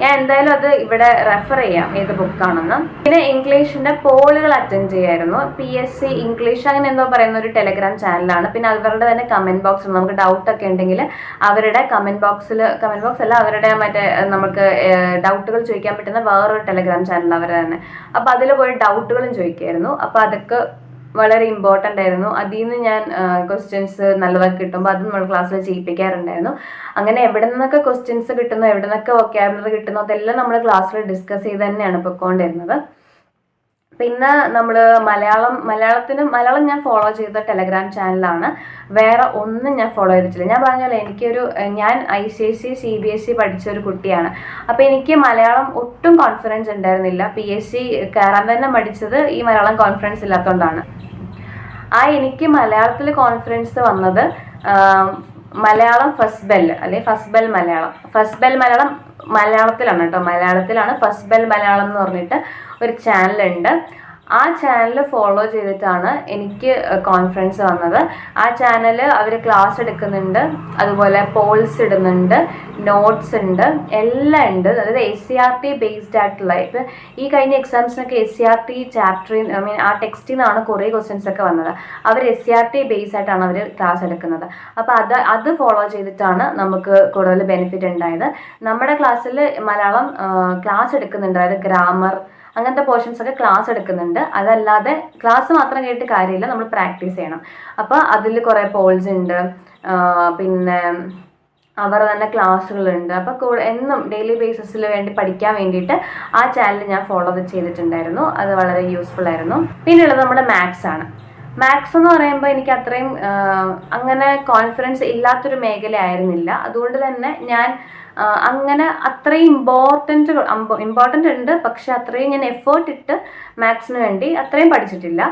ഞാൻ എന്തായാലും അത് ഇവിടെ റെഫർ ചെയ്യാം ഏത് ബുക്കാണെന്ന് പിന്നെ ഇംഗ്ലീഷിന്റെ പോളുകൾ അറ്റൻഡ് ചെയ്യായിരുന്നു. പി എസ് സി ഇംഗ്ലീഷ് അങ്ങനെ എന്തോ പറയുന്ന ഒരു ടെലഗ്രാം ചാനലാണ് പിന്നെ അവരുടെ തന്നെ കമന്റ് ബോക്സ് നമുക്ക് ഡൗട്ട് ഒക്കെ ഉണ്ടെങ്കിൽ അവരുടെ കമന്റ് ബോക്സിൽ കമന്റ് ബോക്സ് അല്ല അവരുടെ മറ്റേ നമുക്ക് ഡൗട്ടുകൾ ചോദിക്കാൻ പറ്റുന്ന വേറൊരു ടെലഗ്രാം ചാനൽ അവരുടെ തന്നെ. അപ്പോൾ അതിൽ പോയി ഡൗട്ടുകളും ചോദിക്കുമായിരുന്നു അപ്പോൾ അതൊക്കെ വളരെ ഇമ്പോർട്ടന്റ് ആയിരുന്നു. അതിൽ നിന്ന് ഞാൻ ക്വസ്റ്റ്യൻസ് നല്ലതൊക്കെ കിട്ടുമ്പോൾ അത് നമ്മൾ ക്ലാസ്സിൽ ചെയ്യിപ്പിക്കാറുണ്ടായിരുന്നു. അങ്ങനെ എവിടെ നിന്നൊക്കെ ക്വസ്റ്റ്യൻസ് കിട്ടുന്നു എവിടെ നിന്നൊക്കെ വൊക്കാബുലറി കിട്ടുന്നു അതെല്ലാം നമ്മൾ ക്ലാസ്സിൽ ഡിസ്കസ് ചെയ്ത് തന്നെയാണ് പൊയ്ക്കൊണ്ടിരുന്നത് പിന്നെ നമ്മൾ മലയാളം മലയാളത്തിന് മലയാളം ഞാൻ ഫോളോ ചെയ്ത ടെലഗ്രാം ചാനലാണ് വേറെ ഒന്നും ഞാൻ ഫോളോ ചെയ്തിട്ടില്ല. ഞാൻ പറഞ്ഞാൽ എനിക്കൊരു ഞാൻ I C S C C B S E പഠിച്ച ഒരു കുട്ടിയാണ്. അപ്പോൾ എനിക്ക് മലയാളം ഒട്ടും കോൺഫിഡൻസ് ഉണ്ടായിരുന്നില്ല. പി എസ് സി കയറാൻ തന്നെ പഠിച്ചത് ഈ മലയാളം കോൺഫിഡൻസ് ഇല്ലാത്തതുകൊണ്ടാണ് ആ എനിക്ക് മലയാളത്തിൽ കോൺഫിഡൻസ് വന്നത് മലയാളം ഫസ്റ്റ് ബെൽ അല്ലെ first bell Malayalam. First bell Malayalam മലയാളത്തിലാണ് കേട്ടോ. മലയാളത്തിലാണ് ഫസ്റ്റ് ബെൽ മലയാളം എന്ന് പറഞ്ഞിട്ട് ഒരു ചാനലുണ്ട് ആ ചാനൽ ഫോളോ ചെയ്തിട്ടാണ് എനിക്ക് കോൺഫിഡൻസ് വന്നത്. ആ ചാനൽ അവർ ക്ലാസ് എടുക്കുന്നുണ്ട്. അതുപോലെ പോൾസ് ഇടുന്നുണ്ട്. നോട്ട്സ് ഉണ്ട്. എല്ലാം ഉണ്ട്. അതായത് S C R T based ആയിട്ടുള്ള ഇപ്പം ഈ കഴിഞ്ഞ എക്സാംസിനൊക്കെ എസ് സി ആർ ടി ചാപ്റ്ററിൽ ഐ മീൻ ആ ടെക്സ്റ്റിൽ നിന്നാണ് കുറേ ക്വസ്റ്റ്യൻസ് ഒക്കെ വന്നത്. അവർ S C R T base ആയിട്ടാണ് അവർ ക്ലാസ് എടുക്കുന്നത്. അപ്പോൾ അത് അത് ഫോളോ ചെയ്തിട്ടാണ് നമുക്ക് കൂടുതൽ ബെനിഫിറ്റ് ഉണ്ടായത്. നമ്മുടെ ക്ലാസ്സിൽ മലയാളം ക്ലാസ് എടുക്കുന്നുണ്ട്. അതായത് ഗ്രാമർ അങ്ങനത്തെ പോർഷൻസ് ഒക്കെ ക്ലാസ് എടുക്കുന്നുണ്ട്. അതല്ലാതെ ക്ലാസ് മാത്രം കേട്ട് കാര്യമില്ല നമ്മൾ പ്രാക്ടീസ് ചെയ്യണം. അപ്പോൾ അതിൽ കുറേ പോൾസ് ഉണ്ട്. പിന്നെ അവർ തന്നെ ക്ലാസ്സുകളുണ്ട് അപ്പോൾ എന്നും ഡെയിലി ബേസിസിൽ വേണ്ടി പഠിക്കാൻ വേണ്ടിയിട്ട് ആ ചാനൽ ഞാൻ ഫോളോ ചെയ്തിട്ടുണ്ടായിരുന്നു. അത് വളരെ യൂസ്ഫുൾ ആയിരുന്നു. പിന്നെയുള്ളത് നമ്മുടെ മാത്സ് ആണ്. മാത്സ് എന്ന് പറയുമ്പോൾ എനിക്ക് അത്രയും അങ്ങനെ കോൺഫിഡൻസ് ഇല്ലാത്തൊരു മേഖല ആയിരുന്നില്ല അതുകൊണ്ട് തന്നെ ഞാൻ അങ്ങനെ അത്രയും ഇമ്പോർട്ടന്റ് ഇമ്പോർട്ടന്റ് ഉണ്ട്. പക്ഷെ അത്രയും ഞാൻ എഫേർട്ട് ഇട്ട് മാത്സിന് വേണ്ടി അത്രയും പഠിച്ചിട്ടില്ല.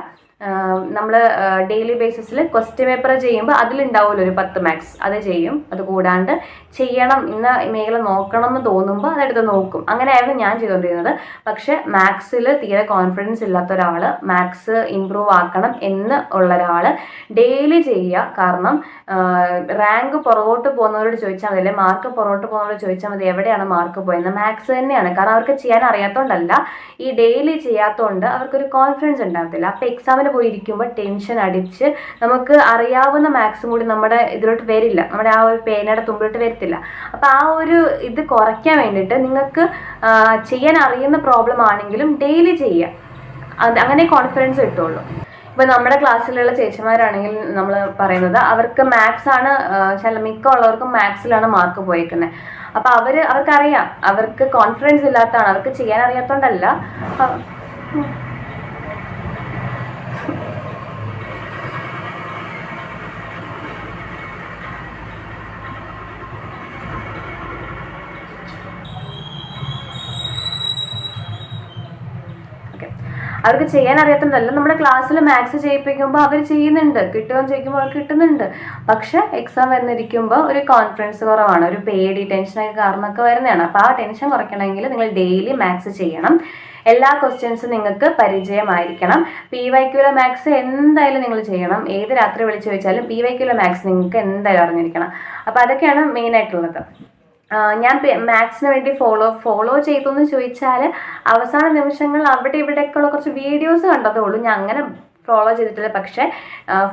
നമ്മൾ ഡെയിലി ബേസിസിൽ ക്വസ്റ്റ്യൻ പേപ്പർ ചെയ്യുമ്പോൾ അതിലുണ്ടാവുമല്ലോ ഒരു പത്ത് മാക്സ് അത് ചെയ്യും. അത് കൂടാണ്ട് ചെയ്യണം. ഇന്ന മേഖല നോക്കണം എന്ന് തോന്നുമ്പോൾ അതെടുത്ത് നോക്കും. അങ്ങനെയായിരുന്നു ഞാൻ ചെയ്തുകൊണ്ടിരുന്നത് പക്ഷെ മാത്സിൽ തീരെ കോൺഫിഡൻസ് ഇല്ലാത്ത ഒരാൾ മാത്സ് ഇമ്പ്രൂവ് ആക്കണം എന്ന് ഉള്ള ഒരാൾ ഡെയിലി ചെയ്യുക. കാരണം റാങ്ക് പുറകോട്ട് പോകുന്നവരോട് ചോദിച്ചാൽ മതി. അല്ലെങ്കിൽ മാർക്ക് പുറകോട്ട് പോകുന്നവരോട് ചോദിച്ചാൽ മതി എവിടെയാണ് മാർക്ക് പോയെന്ന്. മാത്സ് തന്നെയാണ്. കാരണം അവർക്ക് ചെയ്യാൻ അറിയാത്തതുകൊണ്ടല്ല ഈ ഡെയിലി ചെയ്യാത്തതുകൊണ്ട് അവർക്കൊരു കോൺഫിഡൻസ് ഉണ്ടാകത്തില്ല അപ്പോൾ എക്സാമിന് അങ്ങനെ പോയിരിക്കുമ്പോൾ ടെൻഷൻ അടിച്ച് നമുക്ക് അറിയാവുന്ന മാക്സും കൂടി നമ്മുടെ ഇതിലോട്ട് വരില്ല. നമ്മുടെ ആ ഒരു പേനയുടെ തുമ്പിലോട്ട് വരത്തില്ല. അപ്പോൾ ആ ഒരു ഇത് കുറയ്ക്കാൻ വേണ്ടിയിട്ട് നിങ്ങൾക്ക് ചെയ്യാൻ അറിയുന്ന പ്രോബ്ലം ആണെങ്കിലും ഡെയിലി ചെയ്യുക അത് അങ്ങനെ കോൺഫിഡൻസ് കിട്ടുള്ളൂ. ഇപ്പം നമ്മുടെ ക്ലാസ്സിലുള്ള ചേച്ചിമാരാണെങ്കിൽ നമ്മൾ പറയുന്നത് അവർക്ക് മാത്സ് ആണ് ചില മിക്ക ഉള്ളവർക്കും മാത്സിലാണ് മാർക്ക് പോയേക്കുന്നത് അപ്പോൾ അവർ അവർക്കറിയാം. അവർക്ക് കോൺഫിഡൻസ് ഇല്ലാത്തതാണ്. അവർക്ക് ചെയ്യാൻ അറിയാത്തോണ്ടല്ല അവർക്ക് ചെയ്യാൻ അറിയാത്തതല്ല നമ്മുടെ ക്ലാസ്സിൽ മാത്സ് ചെയ്യിപ്പിക്കുമ്പോൾ അവർ ചെയ്യുന്നുണ്ട്. കിട്ടുകയും ചോദിക്കുമ്പോൾ അവർ കിട്ടുന്നുണ്ട്. പക്ഷെ എക്സാം വന്നിരിക്കുമ്പോൾ ഒരു കോൺഫിഡൻസ് കുറവാണ്. ഒരു പേടി ടെൻഷനൊക്കെ കാരണമൊക്കെ വരുന്നതാണ്. അപ്പോൾ ആ ടെൻഷൻ കുറയ്ക്കണമെങ്കിൽ നിങ്ങൾ ഡെയിലി മാത്സ് ചെയ്യണം. എല്ലാ ക്വസ്റ്റ്യൻസും നിങ്ങൾക്ക് പരിചയമായിരിക്കണം. പി വൈക്യുല മാത്സ് എന്തായാലും നിങ്ങൾ ചെയ്യണം. ഏത് രാത്രി വിളിച്ചു ചോദിച്ചാലും പി വൈക്യുല മാത്സ് നിങ്ങൾക്ക് എന്തായാലും അറിഞ്ഞിരിക്കണം. അപ്പോൾ അതൊക്കെയാണ് മെയിൻ ആയിട്ടുള്ളത്. ഞാൻ മാത്സിന് വേണ്ടി ഫോളോ ഫോളോ ചെയ്തു എന്ന് ചോദിച്ചാൽ അവസാന നിമിഷങ്ങൾ അവിടെ ഇവിടെയൊക്കെയുള്ള കുറച്ച് വീഡിയോസ് കണ്ടതേ ഉള്ളൂ. ഞാൻ അങ്ങനെ ഫോളോ ചെയ്തിട്ടില്ല. പക്ഷേ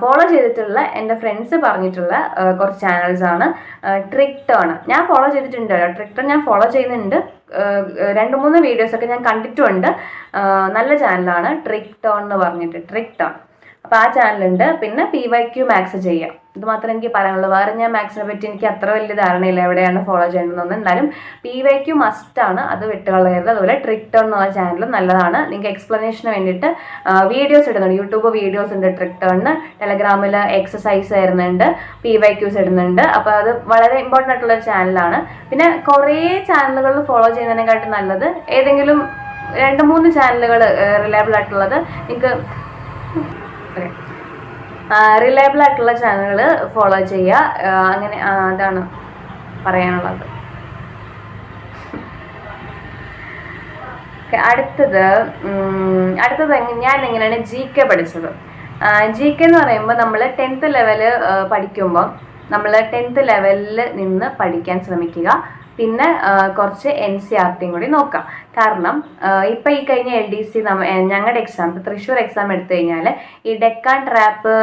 ഫോളോ ചെയ്തിട്ടുള്ള എന്റെ ഫ്രണ്ട്സ് പറഞ്ഞിട്ടുള്ള കുറച്ച് ചാനൽസാണ് ട്രിക് ഞാൻ ഫോളോ ചെയ്തിട്ടുണ്ട് ട്രിക് ഞാൻ ഫോളോ ചെയ്യുന്നുണ്ട്. രണ്ട് മൂന്ന് വീഡിയോസൊക്കെ ഞാൻ കണ്ടിട്ടുണ്ട് നല്ല ചാനലാണ് ട്രിക് ടേൺ എന്ന് പറഞ്ഞിട്ട്. ട്രിക് ടേൺ അപ്പോൾ ആ ചാനലുണ്ട് പിന്നെ പി വൈ ക്യു മാക്സ് ചെയ്യാം. ഇത് മാത്രമേ എനിക്ക് പറയാനുള്ളൂ. വേറെ ഞാൻ മാക്സിനെ പറ്റി എനിക്ക് അത്ര വലിയ ധാരണയില്ല എവിടെയാണ് ഫോളോ ചെയ്യേണ്ടതെന്ന് എന്നാലും പി വൈ ക്യു മസ്റ്റ് ആണ്. അത് വിട്ടുകളയരുത്. അതുപോലെ ട്രിക് ടേൺ എന്നുള്ള ചാനലും നല്ലതാണ്. നിങ്ങൾക്ക് എക്സ്പ്ലനേഷന് വേണ്ടിയിട്ട് വീഡിയോസ് ഇടുന്നുണ്ട്. യൂട്യൂബ് വീഡിയോസ് ഉണ്ട് ട്രിക് ടേണിന് ടെലഗ്രാമിൽ എക്സസൈസ് വരുന്നുണ്ട്. പി വൈ ക്യൂസ് ഇടുന്നുണ്ട്. അപ്പോൾ അത് വളരെ ഇമ്പോർട്ടന്റ് ആയിട്ടുള്ള ഒരു ചാനലാണ് പിന്നെ കുറേ ചാനലുകൾ ഫോളോ ചെയ്യുന്നതിനെക്കാട്ടും നല്ലത് ഏതെങ്കിലും രണ്ട് മൂന്ന് ചാനലുകൾ റിലയബിൾ ആയിട്ടുള്ളത് നിങ്ങൾക്ക് റിലയബിൾ ആയിട്ടുള്ള ചാനലുകൾ ഫോളോ ചെയ്യുക. അങ്ങനെ അതാണ് പറയാനുള്ളത്. അടുത്തത് അടുത്തത് ഞാൻ എങ്ങനെയാണ് ജി കെ പഠിച്ചത്? ജി കെ എന്ന് പറയുമ്പോൾ നമ്മൾ ടെൻത്ത് ലെവൽ പഠിക്കുമ്പോൾ നമ്മൾ ടെൻത്ത് ലെവലിൽ നിന്ന് പഠിക്കാൻ ശ്രമിക്കുക. പിന്നെ കുറച്ച് എൻ സി ആർ ടിയും കൂടി നോക്കാം കാരണം ഇപ്പം ഈ കഴിഞ്ഞ എൽ ഡി സി ഞങ്ങളുടെ എക്സാം തൃശ്ശൂർ എക്സാം എടുത്തു കഴിഞ്ഞാൽ ഈ ഡെക്കാൻ ട്രാപ്പ്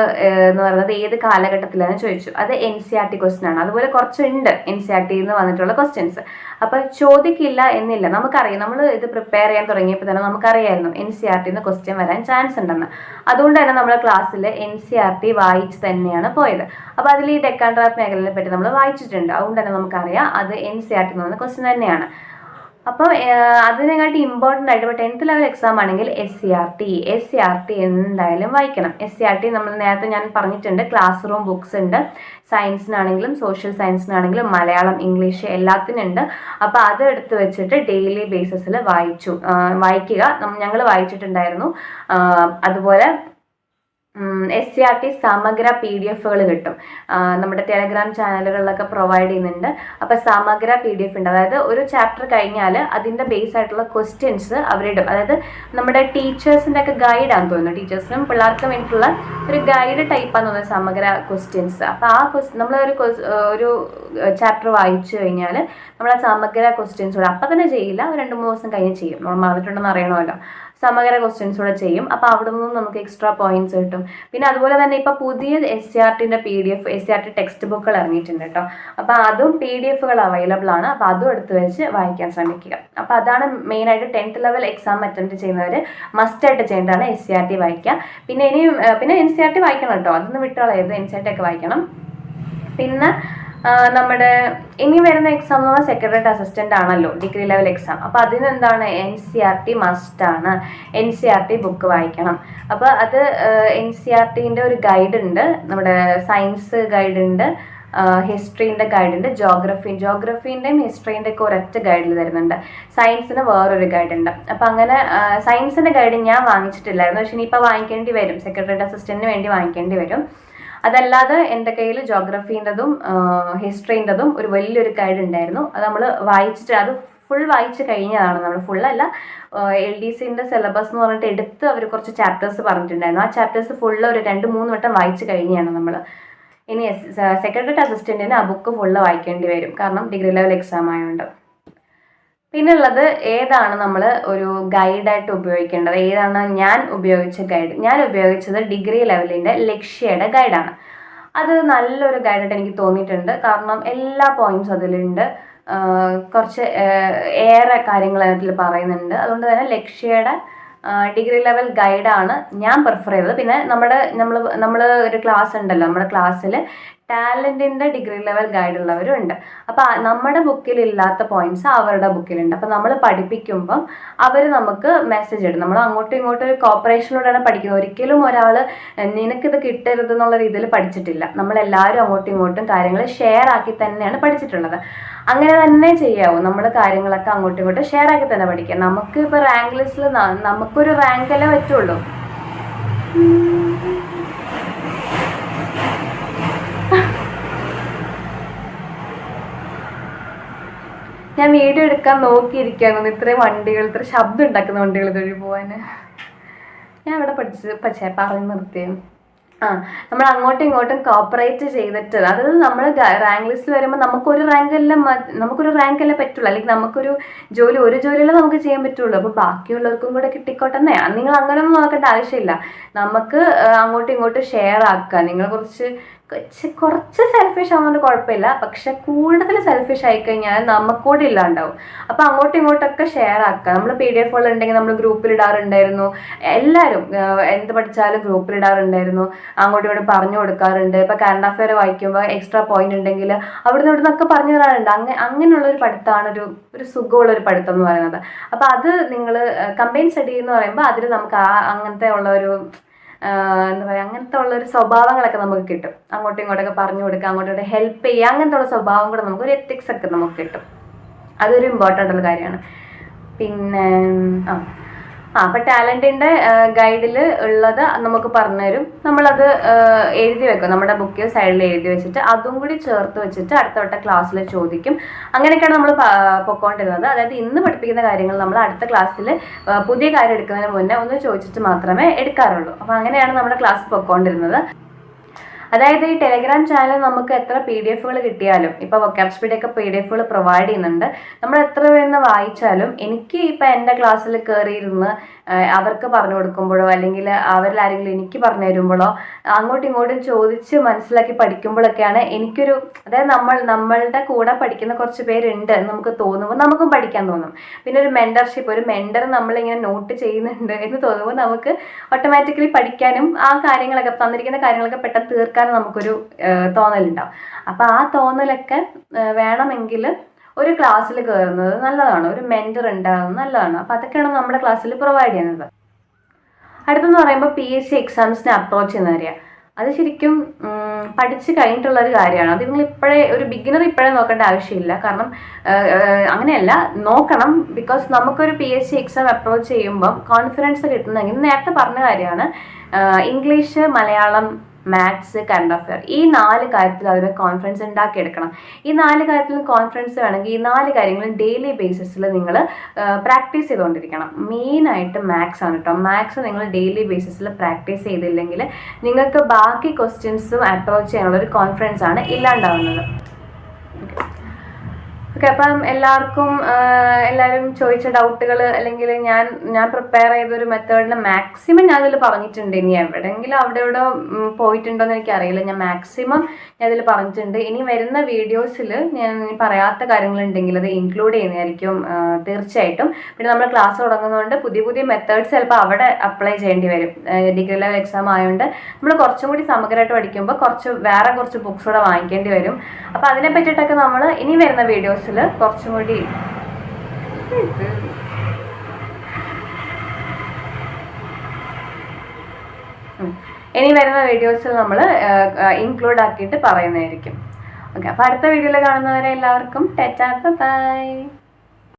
എന്ന് പറയുന്നത് ഏത് കാലഘട്ടത്തിലാണ് ചോദിച്ചു. അത് N C R T question ആണ്. അതുപോലെ കുറച്ചുണ്ട് എൻ സി ആർ ടി എന്ന് വന്നിട്ടുള്ള ക്വസ്റ്റ്യൻസ് അപ്പോൾ ചോദിക്കില്ല എന്നില്ല. നമുക്കറിയാം. നമ്മൾ ഇത് പ്രിപ്പയർ ചെയ്യാൻ തുടങ്ങിയപ്പോൾ തന്നെ നമുക്കറിയായിരുന്നു എൻ സി ആർ ടിന്ന് ക്വസ്റ്റ്യൻ വരാൻ ചാൻസ് ഉണ്ടെന്ന്. അതുകൊണ്ട് തന്നെ നമ്മൾ ക്ലാസ്സിൽ എൻ സി ആർ ടി വായിച്ച് തന്നെയാണ് പോയത്. അപ്പോൾ അതിൽ ഈ ഡെക്കാൻ ട്രാപ്പ് മേഖലയെ പറ്റി നമ്മൾ വായിച്ചിട്ടുണ്ട്. അതുകൊണ്ട് തന്നെ നമുക്കറിയാം അത് എൻ സി ആർ ടി എന്ന് പറയുന്ന ക്വസ്റ്റ്യൻ തന്നെയാണ്. അപ്പോൾ അതിനെക്കാട്ടി ഇമ്പോർട്ടന്റ് ആയിട്ട് ഇപ്പോൾ ടെൻത്ത് ലെവൽ എക്സാം ആണെങ്കിൽ S C R T S C R T എന്തായാലും വായിക്കണം. എസ് സി ആർ ടി നമ്മൾ നേരത്തെ ഞാൻ പറഞ്ഞിട്ടുണ്ട് ക്ലാസ് റൂം ബുക്സ് ഉണ്ട് സയൻസിനാണെങ്കിലും സോഷ്യൽ സയൻസിനാണെങ്കിലും മലയാളം ഇംഗ്ലീഷ് എല്ലാത്തിനുണ്ട് അപ്പോൾ അത് എടുത്ത് വെച്ചിട്ട് ഡെയിലി ബേസിസിൽ വായിച്ചു വായിക്കുക. ഞങ്ങൾ വായിച്ചിട്ടുണ്ടായിരുന്നു അതുപോലെ S C R T Samagra P D എഫുകൾ കിട്ടും. നമ്മുടെ ടെലഗ്രാം ചാനലുകളിലൊക്കെ പ്രൊവൈഡ് ചെയ്യുന്നുണ്ട്. അപ്പോൾ സമഗ്ര പി ഡി എഫ് ഉണ്ട്. അതായത് ഒരു ചാപ്റ്റർ കഴിഞ്ഞാൽ അതിന്റെ ബേസ് ആയിട്ടുള്ള ക്വസ്റ്റ്യൻസ് അവരിടും. അതായത് നമ്മുടെ ടീച്ചേഴ്സിന്റെ ഒക്കെ ഗൈഡാന്ന് തോന്നുന്നു. ടീച്ചേഴ്സിനും പിള്ളേർക്കും വേണ്ടിയിട്ടുള്ള ഒരു ഗൈഡ് ടൈപ്പാന്ന് തോന്നുന്നത് സമഗ്ര ക്വസ്റ്റ്യൻസ് അപ്പോൾ ആ ക്വസ്റ്റ് നമ്മളൊരു ഒരു ചാപ്റ്റർ വായിച്ചു കഴിഞ്ഞാൽ നമ്മൾ ആ സമഗ്ര ക്വസ്റ്റ്യൻസ് അപ്പം തന്നെ ചെയ്യില്ല. രണ്ട് മൂന്ന് ദിവസം കഴിഞ്ഞ് ചെയ്യും. നമ്മൾ മറന്നിട്ടുണ്ടെന്ന് അറിയണമല്ലോ. സമഗ്ര ക്വസ്റ്റ്യൻസ് കൂടെ ചെയ്യും. അപ്പോൾ അവിടെ നിന്നും നമുക്ക് എക്സ്ട്രാ പോയിന്റ്സ് കിട്ടും. പിന്നെ അതുപോലെ തന്നെ ഇപ്പോൾ പുതിയ S C R ടിന്റെ P D F S C R T text ബുക്കുകൾ ഇറങ്ങിയിട്ടുണ്ട് കേട്ടോ. അപ്പോൾ അതും പി ഡി എഫുകൾ അവൈലബിൾ ആണ്. അപ്പോൾ അതും എടുത്ത് വെച്ച് വായിക്കാൻ ശ്രമിക്കുക. അപ്പോൾ അതാണ് മെയിനായിട്ട് ടെൻത്ത് ലെവൽ എക്സാം അറ്റൻഡ് ചെയ്യുന്നവർ മസ്റ്റായിട്ട് ചെയ്യേണ്ടതാണ് എസ് സി ആർ ടി വായിക്കുക പിന്നെ ഇനി പിന്നെ എൻ സി ആർ ടി വായിക്കണം കേട്ടോ. അതൊന്ന് വിട്ടുകളയരുത് എൻ സി ആർ ടി ഒക്കെ വായിക്കണം. പിന്നെ നമ്മുടെ ഇനി വരുന്ന എക്സാം എന്ന് സെക്രട്ടറി അസിസ്റ്റന്റ് ആണല്ലോ ഡിഗ്രി ലെവൽ എക്സാം അപ്പോൾ അതിനെന്താണ്? N C R T must ആണ്. N C R T book വായിക്കണം. അപ്പോൾ അത് എൻ സി ആർ ടിന്റെ ഒരു ഗൈഡ് ഉണ്ട്. നമ്മുടെ സയൻസ് ഗൈഡ് ഉണ്ട്. ഹിസ്റ്ററീന്റെ ഗൈഡ് ഉണ്ട്. ജോഗ്രഫി ജോഗ്രഫീന്റെയും ഹിസ്റ്ററീന്റെ ഒക്കെ ഒരൊറ്റ ഗൈഡിൽ തരുന്നുണ്ട്. സയൻസിന് വേറൊരു ഗൈഡ് ഉണ്ട്. അപ്പം അങ്ങനെ സയൻസിന്റെ ഗൈഡ് ഞാൻ വാങ്ങിച്ചിട്ടില്ലായിരുന്നു. പക്ഷേ ഇനിയിപ്പോൾ വാങ്ങിക്കേണ്ടി വരും. സെക്രട്ടറി അസിസ്റ്റന്റിന് വേണ്ടി വാങ്ങിക്കേണ്ടി വരും. അതല്ലാതെ എന്റെ കയ്യിൽ ജോഗ്രഫീന്റെതും ഹിസ്റ്ററീന്റെതും ഒരു വലിയൊരു ഗൈഡ് ഉണ്ടായിരുന്നു. അത് നമ്മൾ വായിച്ചിട്ട് അത് ഫുൾ വായിച്ച് കഴിഞ്ഞതാണ് നമ്മൾ. ഫുള്ളല്ല എൽ ഡി സിന്റെ സിലബസ് എന്ന് പറഞ്ഞിട്ട് എടുത്ത് അവർ കുറച്ച് ചാപ്റ്റേഴ്സ് പറഞ്ഞിട്ടുണ്ടായിരുന്നു. ആ ചാപ്റ്റേഴ്സ് ഫുള്ള് ഒരു രണ്ട് മൂന്ന് വട്ടം വായിച്ച് കഴിഞ്ഞാണ് നമ്മൾ ഇനി സെക്രട്ടറി അസിസ്റ്റന്റിന് ആ ബുക്ക് ഫുള്ള് വായിക്കേണ്ടി വരും. കാരണം ഡിഗ്രി ലെവൽ എക്സാം ആയതുകൊണ്ട് പിന്നെ ഉള്ളത് ഏതാണ് നമ്മൾ ഒരു ഗൈഡായിട്ട് ഉപയോഗിക്കേണ്ടത്? ഏതാണ് ഞാൻ ഉപയോഗിച്ച ഗൈഡ്? ഞാൻ ഉപയോഗിച്ചത് ഡിഗ്രി ലെവലിന്റെ ലക്ഷ്യയുടെ ഗൈഡാണ്. അത് നല്ലൊരു ഗൈഡായിട്ട് എനിക്ക് തോന്നിയിട്ടുണ്ട്. കാരണം എല്ലാ പോയിന്റ്സും അതിലുണ്ട്. കുറച്ച് ഏറെ കാര്യങ്ങൾ അതിൽ പറയുന്നുണ്ട്. അതുകൊണ്ട് തന്നെ ലക്ഷ്യയുടെ ഡിഗ്രി ലെവൽ ഗൈഡാണ് ഞാൻ പ്രിഫർ ചെയ്തത് പിന്നെ നമ്മുടെ നമ്മൾ നമ്മൾ ഒരു ക്ലാസ് ഉണ്ടല്ലോ. നമ്മുടെ ക്ലാസ്സിൽ ടാലന്റിന്റെ ഡിഗ്രി ലെവൽ ഗൈഡ് ഉള്ളവരും ഉണ്ട് അപ്പോൾ നമ്മുടെ ബുക്കിൽ ഇല്ലാത്ത പോയിന്റ്സ് അവരുടെ ബുക്കിലുണ്ട് അപ്പോൾ നമ്മൾ പഠിപ്പിക്കുമ്പം അവർ നമുക്ക് മെസ്സേജ് ഇടും. നമ്മൾ അങ്ങോട്ടും ഇങ്ങോട്ടും ഒരു കോപ്പറേഷനിലൂടെയാണ് പഠിക്കുന്നത്. ഒരിക്കലും ഒരാൾ നിനക്കിത് കിട്ടരുത് എന്നുള്ള രീതിയിൽ പഠിച്ചിട്ടില്ല. നമ്മളെല്ലാവരും അങ്ങോട്ടും ഇങ്ങോട്ടും കാര്യങ്ങൾ ഷെയർ ആക്കി തന്നെയാണ് പഠിച്ചിട്ടുള്ളത്. അങ്ങനെ തന്നെ ചെയ്യാവൂ. നമ്മൾ കാര്യങ്ങളൊക്കെ അങ്ങോട്ടും ഇങ്ങോട്ടും ഷെയർ ആക്കി തന്നെ പഠിക്കാം നമുക്ക് ഇപ്പോൾ റാങ്ക് ലിസ്റ്റിൽ നമുക്കൊരു റാങ്കല്ലേ പറ്റുള്ളൂ. ഞാൻ വീഡിയോ എടുക്കാൻ നോക്കിയിരിക്കുകയാണ് ഇത്രയും വണ്ടികൾ ഇത്ര ശബ്ദം ഉണ്ടാക്കുന്ന വണ്ടികൾ ഇതുവഴി പോവാൻ ഞാൻ ഇവിടെ പഠിച്ച് പക്ഷേ പറഞ്ഞു നിർത്തിയത് ആ നമ്മൾ അങ്ങോട്ടും ഇങ്ങോട്ടും കോപ്പറേറ്റ് ചെയ്തിട്ട് അതായത് നമ്മൾ റാങ്ക് ലിസ്റ്റ് വരുമ്പോൾ നമുക്കൊരു റാങ്ക് എല്ലാം മതി- നമുക്കൊരു റാങ്ക് അല്ലേ പറ്റുള്ളൂ. അല്ലെങ്കിൽ നമുക്കൊരു ജോലി ഒരു ജോലിയിലെ നമുക്ക് ചെയ്യാൻ പറ്റുള്ളൂ. അപ്പോൾ ബാക്കിയുള്ളവർക്കും കൂടെ കിട്ടിക്കോട്ടെന്നേ. നിങ്ങൾ അങ്ങനെയൊന്നും നോക്കേണ്ട ആവശ്യമില്ല. നമുക്ക് അങ്ങോട്ടും ഇങ്ങോട്ടും ഷെയർ ആക്കുക. നിങ്ങൾ കുറച്ച് കുറച്ച് സെൽഫിഷ് ആവുന്നത് കുഴപ്പമില്ല പക്ഷെ കൂടുതൽ സെൽഫിഷ് ആയിക്കഴിഞ്ഞാൽ നമുക്കൂടെ ഇല്ലാണ്ടാവും. അപ്പോൾ അങ്ങോട്ടും ഇങ്ങോട്ടൊക്കെ ഷെയർ ആക്കുക. നമ്മൾ പി ഡി എഫ് ഉണ്ടെങ്കിൽ നമ്മൾ ഗ്രൂപ്പിൽ ഇടാറുണ്ടായിരുന്നു. എല്ലാവരും എന്ത് പഠിച്ചാലും ഗ്രൂപ്പിൽ ഇടാറുണ്ടായിരുന്നു. അങ്ങോട്ടും ഇങ്ങോട്ടും പറഞ്ഞു കൊടുക്കാറുണ്ട്. ഇപ്പോൾ കറണ്ട് അഫെയർ വായിക്കുമ്പോൾ എക്സ്ട്രാ പോയിന്റ് ഉണ്ടെങ്കിൽ അവിടുന്ന് നിന്ന് ഇവിടുന്നൊക്കെ പറഞ്ഞു തരാറുണ്ട്. അങ്ങനെ അങ്ങനെയുള്ള ഒരു പഠിത്തമാണ് ഒരു ഒരു സുഖമുള്ള ഒരു പഠിത്തം എന്ന് പറയുന്നത്. അപ്പോൾ അത് നിങ്ങൾ കമ്പൈൻ സ്റ്റഡി എന്ന് പറയുമ്പോൾ അതിൽ നമുക്ക് ആ അങ്ങനത്തെ ഉള്ള ഒരു എന്താ പറയുക അങ്ങനത്തെ ഉള്ളൊരു സ്വഭാവങ്ങളൊക്കെ നമുക്ക് കിട്ടും. അങ്ങോട്ടും ഇങ്ങോട്ടൊക്കെ പറഞ്ഞു കൊടുക്കുക അങ്ങോട്ടും ഹെൽപ്പ് ചെയ്യുക അങ്ങനത്തെ ഉള്ള സ്വഭാവം കൂടെ നമുക്ക് ഒരു എത്തിക്സ് ഒക്കെ നമുക്ക് കിട്ടും. അതൊരു ഇമ്പോർട്ടന്റ് ഉള്ള കാര്യമാണ്. പിന്നെ ആ. ആ അപ്പൊ ടാലന്റിന്റെ ഗൈഡിൽ ഉള്ളത് നമുക്ക് പറഞ്ഞു പറഞ്ഞുതരും. നമ്മളത് എഴുതി വെക്കും. നമ്മുടെ ബുക്കിൽ സൈഡിൽ എഴുതി വെച്ചിട്ട് അതും കൂടി ചേർത്ത് വെച്ചിട്ട് അടുത്ത വട്ട ക്ലാസ്സിൽ ചോദിക്കും. അങ്ങനെയൊക്കെയാണ് നമ്മൾ പൊക്കോണ്ടിരുന്നത്. അതായത് ഇന്ന് പഠിപ്പിക്കുന്ന കാര്യങ്ങൾ നമ്മൾ അടുത്ത ക്ലാസ്സിൽ പുതിയ കാര്യം എടുക്കുന്നതിന് മുന്നേ ഒന്ന് ചോദിച്ചിട്ട് മാത്രമേ എടുക്കാറുള്ളൂ. അപ്പോൾ അങ്ങനെയാണ് നമ്മുടെ ക്ലാസ് പൊക്കോണ്ടിരുന്നത്. അതായത് ഈ ടെലിഗ്രാം ചാനൽ നമുക്ക് എത്ര പി ഡി എഫുകൾ കിട്ടിയാലും ഇപ്പോൾ വൊക്കാബ് സ്പീഡ് ഒക്കെ പി ഡി എഫുകൾ പ്രൊവൈഡ് ചെയ്യുന്നുണ്ട്. നമ്മൾ എത്ര പേരുന്ന് വായിച്ചാലും എനിക്ക് ഇപ്പോൾ എന്റെ ക്ലാസ്സിൽ കയറിയിരുന്ന് അവർക്ക് പറഞ്ഞു കൊടുക്കുമ്പോഴോ അല്ലെങ്കിൽ അവരിൽ ആരെങ്കിലും എനിക്ക് പറഞ്ഞു തരുമ്പോഴോ അങ്ങോട്ടും ഇങ്ങോട്ടും ചോദിച്ച് മനസ്സിലാക്കി പഠിക്കുമ്പോഴൊക്കെയാണ് എനിക്കൊരു അതായത് നമ്മൾ നമ്മളുടെ കൂടെ പഠിക്കുന്ന കുറച്ച് പേരുണ്ട് എന്ന് നമുക്ക് തോന്നുമ്പോൾ നമുക്കും പഠിക്കാൻ തോന്നും. പിന്നെ ഒരു മെന്റർഷിപ്പ് ഒരു മെന്റർ നമ്മളിങ്ങനെ നോട്ട് ചെയ്യുന്നുണ്ട് എന്ന് തോന്നുമ്പോൾ നമുക്ക് ഓട്ടോമാറ്റിക്കലി പഠിക്കാനും ആ കാര്യങ്ങളൊക്കെ തന്നിരിക്കുന്ന കാര്യങ്ങളൊക്കെ പെട്ടെന്ന് തീർക്കാനും നമുക്കൊരു തോന്നലുണ്ടാവും. അപ്പോൾ ആ തോന്നലൊക്കെ വേണമെങ്കിൽ ഒരു ക്ലാസ്സിൽ കയറുന്നത് നല്ലതാണ് ഒരു മെന്റർ ഉണ്ടാകുന്നത് നല്ലതാണ്. അപ്പോൾ അതൊക്കെയാണ് നമ്മുടെ ക്ലാസ്സിൽ പ്രൊവൈഡ് ചെയ്യുന്നത്. അടുത്തെന്ന് പറയുമ്പോൾ പി എസ് സി എക്സാംസിനെ അപ്രോച്ച് ചെയ്യുന്ന കാര്യം അത് ശരിക്കും പഠിച്ച് കഴിഞ്ഞിട്ടുള്ള ഒരു കാര്യമാണ്. അത് നിങ്ങൾ ഇപ്പോഴേ ഒരു ബിഗിനർ ഇപ്പോഴേ നോക്കേണ്ട ആവശ്യമില്ല. കാരണം അങ്ങനെയല്ല നോക്കണം. ബിക്കോസ് നമുക്കൊരു P S C exam approach ചെയ്യുമ്പം കോൺഫിഡൻസ് കിട്ടുന്നെങ്കിൽ നേരത്തെ പറഞ്ഞ കാര്യമാണ് English Malayalam maths current affair ഈ നാല് കാര്യത്തിൽ അവർ കോൺഫിഡൻസ് ഉണ്ടാക്കിയെടുക്കണം. ഈ നാല് കാര്യത്തിലും കോൺഫിഡൻസ് വേണമെങ്കിൽ ഈ നാല് കാര്യങ്ങളും ഡെയിലി ബേസിസിൽ നിങ്ങൾ പ്രാക്ടീസ് ചെയ്തുകൊണ്ടിരിക്കണം. മെയിനായിട്ട് മാത്സ് ആണ് കേട്ടോ മാത്സ് നിങ്ങൾ ഡെയിലി ബേസിസിൽ പ്രാക്ടീസ് ചെയ്തില്ലെങ്കിൽ നിങ്ങൾക്ക് ബാക്കി ക്വസ്റ്റ്യൻസും അപ്രോച്ച് ചെയ്യാനുള്ള ഒരു കോൺഫിഡൻസ് ആണ് ഇല്ലാണ്ടാവുന്നത്. ഓക്കെ അപ്പം എല്ലാവർക്കും എല്ലാവരും ചോദിച്ച ഡൗട്ടുകൾ അല്ലെങ്കിൽ ഞാൻ ഞാൻ പ്രിപ്പയർ ചെയ്തൊരു മെത്തേഡിന് മാക്സിമം ഞാൻ അതിൽ പറഞ്ഞിട്ടുണ്ട്. ഇനി എവിടെയെങ്കിലും അവിടെ ഇവിടെ പോയിട്ടുണ്ടോ എന്ന് എനിക്കറിയില്ല. ഞാൻ മാക്സിമം ഞാൻ അതിൽ പറഞ്ഞിട്ടുണ്ട്. ഇനി വരുന്ന വീഡിയോസിൽ ഞാൻ പറയാത്ത കാര്യങ്ങളുണ്ടെങ്കിൽ അത് ഇൻക്ലൂഡ് ചെയ്യുന്നതായിരിക്കും തീർച്ചയായിട്ടും. പിന്നെ നമ്മൾ ക്ലാസ് തുടങ്ങുന്നതുകൊണ്ട് പുതിയ പുതിയ മെത്തേഡ്സ് ചിലപ്പോൾ അവിടെ അപ്ലൈ ചെയ്യേണ്ടി വരും. ഡിഗ്രി ലെവൽ എക്സാം ആയതുകൊണ്ട് നമ്മൾ കുറച്ചും കൂടി സമഗ്രമായിട്ട് പഠിക്കുമ്പോൾ കുറച്ച് വേറെ കുറച്ച് ബുക്സ് കൂടെ വാങ്ങിക്കേണ്ടി വരും. അപ്പോൾ അതിനെ പറ്റിയിട്ടൊക്കെ നമ്മൾ ഇനി വരുന്ന വീഡിയോസിൽ കുറച്ചും കൂടി. ഇനി വരുന്ന വീഡിയോസിൽ നമ്മൾ ഇൻക്ലൂഡ് ആക്കിയിട്ട് പറയുന്നതായിരിക്കും. ഓക്കെ അപ്പോൾ അടുത്ത വീഡിയോയിൽ കാണുന്നവരെ എല്ലാവർക്കും ടെറ്റാ ബൈ.